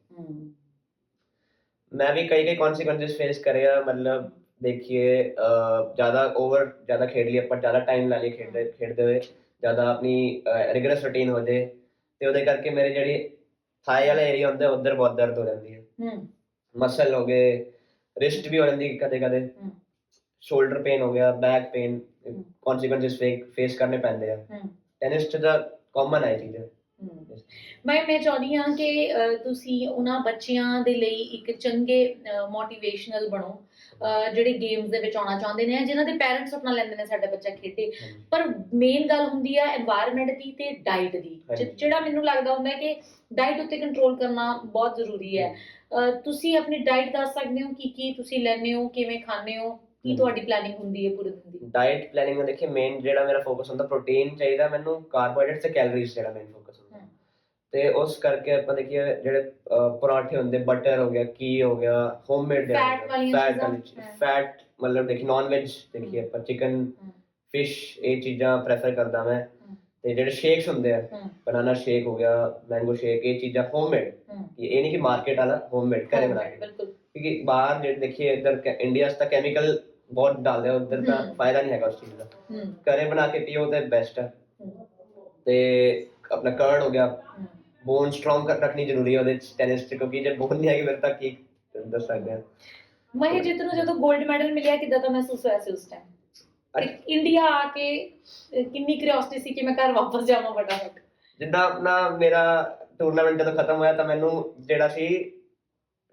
ਮੈਂ ਵੀ ਕਈ ਕਈ ਕਨਸੀਕੁਐਂਸਸ ਫੇਸ ਕਰਿਆ ਮਤਲਬ ਦੇਖੀਏ ਜ਼ਿਆਦਾ ਓਵਰ ਜ਼ਿਆਦਾ ਖੇਡ ਲਈ ਆਪਾਂ ਜ਼ਿਆਦਾ ਟਾਈਮ ਲਾ ਲਈ ਖੇਡਦੇ ਖੇਡਦੇ ਹੋਏ ਜ਼ਿਆਦਾ ਆਪਣੀ ਰਿਗਰਸ ਰੂਟੀਨ ਹੋ ਜੇ ਤੇ ਉਹਦੇ ਕਰਕੇ ਮੇਰੇ ਜਿਹੜੀ ਥਾਈ ਵਾਲਾ ਏਰੀਆ ਹੁੰਦਾ ਉਧਰ ਬਹੁਤ ਦਰਦ ਹੋ ਜਾਂਦੀ ਹੈ ਹਮ ਮਸਲ ਹੋ ਗਏ ਰਿਸਟ ਵੀ ਹੋ ਜਾਂਦੀ ਕਦੇ ਕਦੇ ਹਮ। ਸ਼ੋਲਡਰ ਪੇਨ ਹੋ ਗਿਆ ਬੈਕ ਪੇਨ। ਕਨਸੀਕੁਐਂਸਸ ਫੇਸ ਕਰਨੇ ਪੈਂਦੇ ਆ ਹਮ। ਟੈਨਿਸ ਚ ਤਾਂ ਕਾਮਨ ਹੈ ਇਹ ਚੀਜ਼ਾਂ। ਮੈਂ ਚਾਹੁੰਦੀ ਹਾਂ ਕਿ ਤੁਸੀਂ ਉਹਨਾਂ ਬੱਚਿਆਂ ਦੇ ਲਈ ਇੱਕ ਚੰਗੇ ਮੋਟੀਵੇਸ਼ਨਲ ਬਣੋ। ਜਿਹੜੇ ਗੇਮਸ ਦੇ ਵਿੱਚ ਆਉਣਾ ਚਾਹੁੰਦੇ ਨੇ ਜਿਨ੍ਹਾਂ ਦੇ ਪੈਰੈਂਟਸ ਸੁਪਨਾ ਲੈਂਦੇ ਨੇ ਸਾਡਾ ਬੱਚਾ ਖੇਡੇ। ਪਰ ਮੇਨ ਗੱਲ ਹੁੰਦੀ ਆ এনवायरमेंट ਦੀ ਤੇ ਡਾਈਟ ਦੀ। ਜਿਹੜਾ ਮੈਨੂੰ ਲੱਗਦਾ ਹੁੰਦਾ ਕਿ ਡਾਈਟ ਉੱਤੇ ਕੰਟਰੋਲ ਕਰਨਾ ਬਹੁਤ ਜ਼ਰੂਰੀ ਹੈ। ਤੁਸੀਂ ਆਪਣੀ ਡਾਈਟ ਦੱਸ ਸਕਦੇ ਹੋ ਕਿ ਕੀ ਤੁਸੀਂ ਲੈਣੇ ਹੋ ਕਿਵੇਂ ਖਾਂਦੇ ਹੋ ਕੀ ਤੁਹਾਡੀ ਪਲੈਨਿੰਗ ਹੁੰਦੀ ਹੈ ਪੂਰੇ ਦਿਨ ਦੀ? ਡਾਈਟ ਪਲੈਨਿੰਗ ਦੇਖੇ ਮੇਨ ਜਿਹੜਾ ਮੇਰਾ ਫੋਕਸ ਹੁੰਦਾ ਪ੍ਰੋਟੀਨ ਚਾਹੀਦਾ ਮੈਨੂੰ ਕਾਰਬੋਹਾਈਡਰੇਟਸ ਤੇ ਕੈਲਰੀਜ਼ ਜਿਹੜਾ ਮੇਨ ਤੇ ਉਸ ਕਰਕੇ ਆਪਾਂ ਦੇਖੀਏ ਜਿਹੜੇ ਪਰਾਂਠੇ ਹੁੰਦੇ ਬਟਰ ਹੋ ਗਿਆ ਕੀ ਹੋ ਗਿਆ ਹੋਮਮੇਡ Fat ਵਾਲੀਆਂ ਫੈਟ ਮਤਲਬ ਦੇਖੀ ਨਾਨ ਵੈਜ ਦੇਖੀਏ ਆਪਾਂ ਚਿਕਨ ਫਿਸ਼ ਇਹ ਚੀਜ਼ਾਂ ਪ੍ਰੈਫਰ ਕਰਦਾ ਮੈਂ। ਤੇ ਜਿਹੜੇ ਸ਼ੇਕਸ ਹੁੰਦੇ ਆ ਬਨਾਨਾ ਸ਼ੇਕ ਹੋ ਗਿਆ ਮੈਂਗੋ ਸ਼ੇਕ ਇਹ ਚੀਜ਼ਾਂ ਹੋਮਮੇਡ ਹਮ। ਇਹ ਨਹੀਂ ਕਿ ਮਾਰਕੀਟ ਵਾਲਾ ਹੋਮਮੇਡ ਘਰੇ ਬਣਾ ਕੇ। ਕਿਉਂਕਿ ਬਾਹਰ ਜਿਹੜੇ ਦੇਖੀਏ ਇੱਧਰ ਇੰਡੀਆ 'ਚ ਤਾਂ ਕੈਮੀਕਲ ਬਹੁਤ ਡਾਲਦੇ ਆ ਉੱਧਰ ਫਾਇਦਾ ਨਹੀਂ ਹੈਗਾ ਉਸ ਚੀਜ਼ ਦਾ। ਹੂੰ। ਘਰੇ ਬਣਾ ਕੇ ਪੀਓ ਤੇ ਬੈਸਟ ਹੈ। ਤੇ ਆਪਣਾ ਕਰਡ ਹੋ ਗਿਆ। ਬੋਨ ਸਟਰੋਂਗ ਰੱਖਣੀ ਜ਼ਰੂਰੀ ਹੈ ਉਹਦੇ ਟੈਨਿਸ 'ਚ ਕਿਉਂਕਿ ਜੇ ਬੋਨ ਨਹੀਂ ਹੈਗੀ ਫਿਰ ਤਾਂ ਕੀ ਦੱਸ ਸਕਦੇ ਆ। ਮਹੀਜੀਤ ਨੂੰ ਜਦੋਂ 골ਡ ਮੈਡਲ ਮਿਲਿਆ ਕਿਦਾਂ ਦਾ ਮਹਿਸੂਸ ਹੋਇਆ ਸੀ ਉਸ ਟਾਈਮ ਇੰਡੀਆ ਆ ਕੇ ਕਿੰਨੀ ਕਿਉਰਿਓਸਿਟੀ ਸੀ ਕਿ ਮੈਂ ਘਰ ਵਾਪਸ ਜਾਵਾਂ ਬੜਾ ਹੋ ਜਿੱਦਾਂ ਆਪਣਾ ਮੇਰਾ ਟੂਰਨਾਮੈਂਟ ਜਦੋਂ ਖਤਮ ਹੋਇਆ ਤਾਂ ਮੈਨੂੰ ਜਿਹੜਾ ਸੀ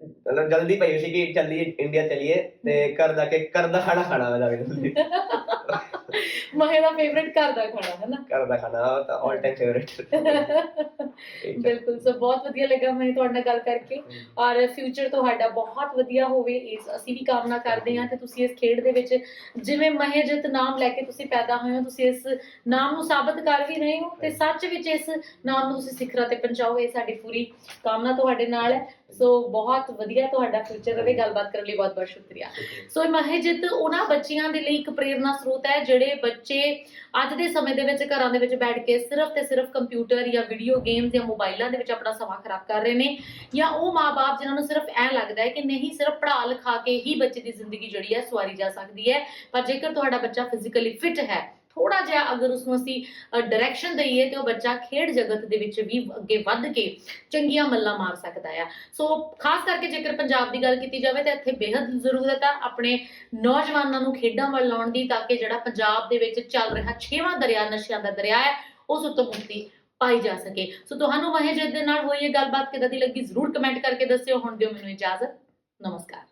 ਮਤਲਬ ਜਲਦੀ ਪਈ ਸੀ ਕਿ ਚੱਲੀਏ ਇੰਡੀਆ ਚੱਲੀਏ ਤੇ ਘਰ ਜਾ ਕੇ ਘਰ ਦਾ ਖਾਣਾ ਖਾਣਾ ਮੈਂ ਜਾ ਕੇ। ਮਹੇ ਦਾ ਫੇਵਰਿਟ ਘਰ ਦਾ ਖਾਣਾ ਹੈ ਨਾ ਘਰ ਦਾ ਖਾਣਾ ਤਾਂ ਆਲ ਟਾਈਮ ਫੇਵਰਿਟ ਬਿਲਕੁਲ ਸੋ ਬਹੁਤ ਵਧੀਆ ਲੱਗਾ ਮੈਨੂੰ ਤੁਹਾਡੇ ਨਾਲ ਗੱਲ ਕਰਕੇ। ਔਰ ਫਿਊਚਰ ਤੁਹਾਡਾ ਬਹੁਤ ਵਧੀਆ ਹੋਵੇ ਇਸ ਅਸੀਂ ਵੀ ਕਾਮਨਾ ਕਰਦੇ ਹਾਂ ਤੇ ਤੁਸੀਂ ਇਸ ਖੇਡ ਦੇ ਵਿੱਚ ਜਿਵੇਂ ਮਹਿਜਤ ਨਾਮ ਲੈ ਕੇ ਤੁਸੀਂ ਪੈਦਾ ਹੋਏ ਹੋ ਤੁਸੀਂ ਇਸ ਨਾਮ ਨੂੰ ਸਾਬਤ ਕਰ ਵੀ ਰਹੇ ਹੋ ਤੇ ਸੱਚ ਵਿੱਚ ਇਸ ਨਾਮ ਨੂੰ ਤੁਸੀਂ ਸਿਖਰਾਂ ਤੇ ਪਹੁੰਚਾਓ ਇਹ ਸਾਡੀ ਪੂਰੀ ਕਾਮਨਾ ਤੁਹਾਡੇ ਨਾਲ ਹੈ। ਸੋ ਬਹੁਤ ਵਧੀਆ ਤੁਹਾਡਾ ਫਿਊਚਰ ਰਵੇ ਗੱਲਬਾਤ ਕਰਨ ਲਈ ਬਹੁਤ ਬਹੁਤ ਸ਼ੁਕਰੀਆ। ਸੋ ਮਹਿਜਿਤ ਉਹਨਾਂ ਬੱਚਿਆਂ ਦੇ ਲਈ ਇੱਕ ਪ੍ਰੇਰਨਾ ਸਰੋਤ ਹੈ ਜਿਹੜੇ ਬੱਚੇ ਅੱਜ ਦੇ ਸਮੇਂ ਦੇ ਵਿੱਚ ਘਰਾਂ ਦੇ ਵਿੱਚ ਬੈਠ ਕੇ ਸਿਰਫ ਤੇ ਸਿਰਫ ਕੰਪਿਊਟਰ ਜਾਂ ਵੀਡੀਓ ਗੇਮਸ ਜਾਂ ਮੋਬਾਈਲਾਂ ਦੇ ਵਿੱਚ ਆਪਣਾ ਸਮਾਂ ਖਰਾਬ ਕਰ ਰਹੇ ਨੇ ਜਾਂ ਉਹ ਮਾਪੇ ਜਿਨ੍ਹਾਂ ਨੂੰ ਸਿਰਫ ਐ ਲੱਗਦਾ ਹੈ ਕਿ ਨਹੀਂ ਸਿਰਫ ਪੜ੍ਹਾ ਲਿਖਾ ਕੇ ਹੀ ਬੱਚੇ ਦੀ ਜ਼ਿੰਦਗੀ ਜਿਹੜੀ ਹੈ ਸਵਾਰੀ ਜਾ ਸਕਦੀ ਹੈ ਪਰ ਜੇਕਰ ਤੁਹਾਡਾ ਬੱਚਾ ਫਿਜ਼ੀਕਲੀ ਫਿਟ ਹੈ ਥੋੜਾ ਜਿਹਾ ਅਗਰ ਉਸ ਨੂੰ ਅਸੀਂ ਡਾਇਰੈਕਸ਼ਨ ਦਈਏ ਤੇ ਉਹ ਬੱਚਾ ਖੇਡ ਜਗਤ ਦੇ ਵਿੱਚ ਵੀ ਅੱਗੇ ਵੱਧ ਕੇ ਚੰਗੀਆਂ ਮੱਲਾਂ ਮਾਰ ਸਕਦਾ ਆ। ਸੋ ਖਾਸ ਕਰਕੇ ਜੇਕਰ ਪੰਜਾਬ ਦੀ ਗੱਲ ਕੀਤੀ ਜਾਵੇ ਤਾਂ ਇੱਥੇ ਬੇहद ਜ਼ਰੂਰਤ ਆ ਆਪਣੇ ਨੌਜਵਾਨਾਂ ਨੂੰ ਖੇਡਾਂ ਵੱਲ ਲਾਉਣ ਦੀ ਤਾਂ ਕਿ ਜਿਹੜਾ ਪੰਜਾਬ ਦੇ ਵਿੱਚ ਚੱਲ ਰਿਹਾ ਛੇਵਾਂ ਦਰਿਆ ਨਸ਼ਿਆਂ ਦਾ ਦਰਿਆ ਹੈ ਉਸ ਉੱਤੋਂ ਮੁਕਤੀ ਪਾਈ ਜਾ ਸਕੇ। ਸੋ ਤੁਹਾਨੂੰ ਮਹੇਜਤ ਦੇ ਨਾਲ ਹੋਈ ਇਹ ਗੱਲਬਾਤ ਕਿਦਾਂ ਦੀ ਲੱਗੀ ਜ਼ਰੂਰ ਕਮੈਂਟ ਕਰਕੇ ਦੱਸਿਓ। ਹੁਣ ਦਿਓ ਮੈਨੂੰ ਇਜਾਜ਼ਤ। ਨਮਸਕਾਰ।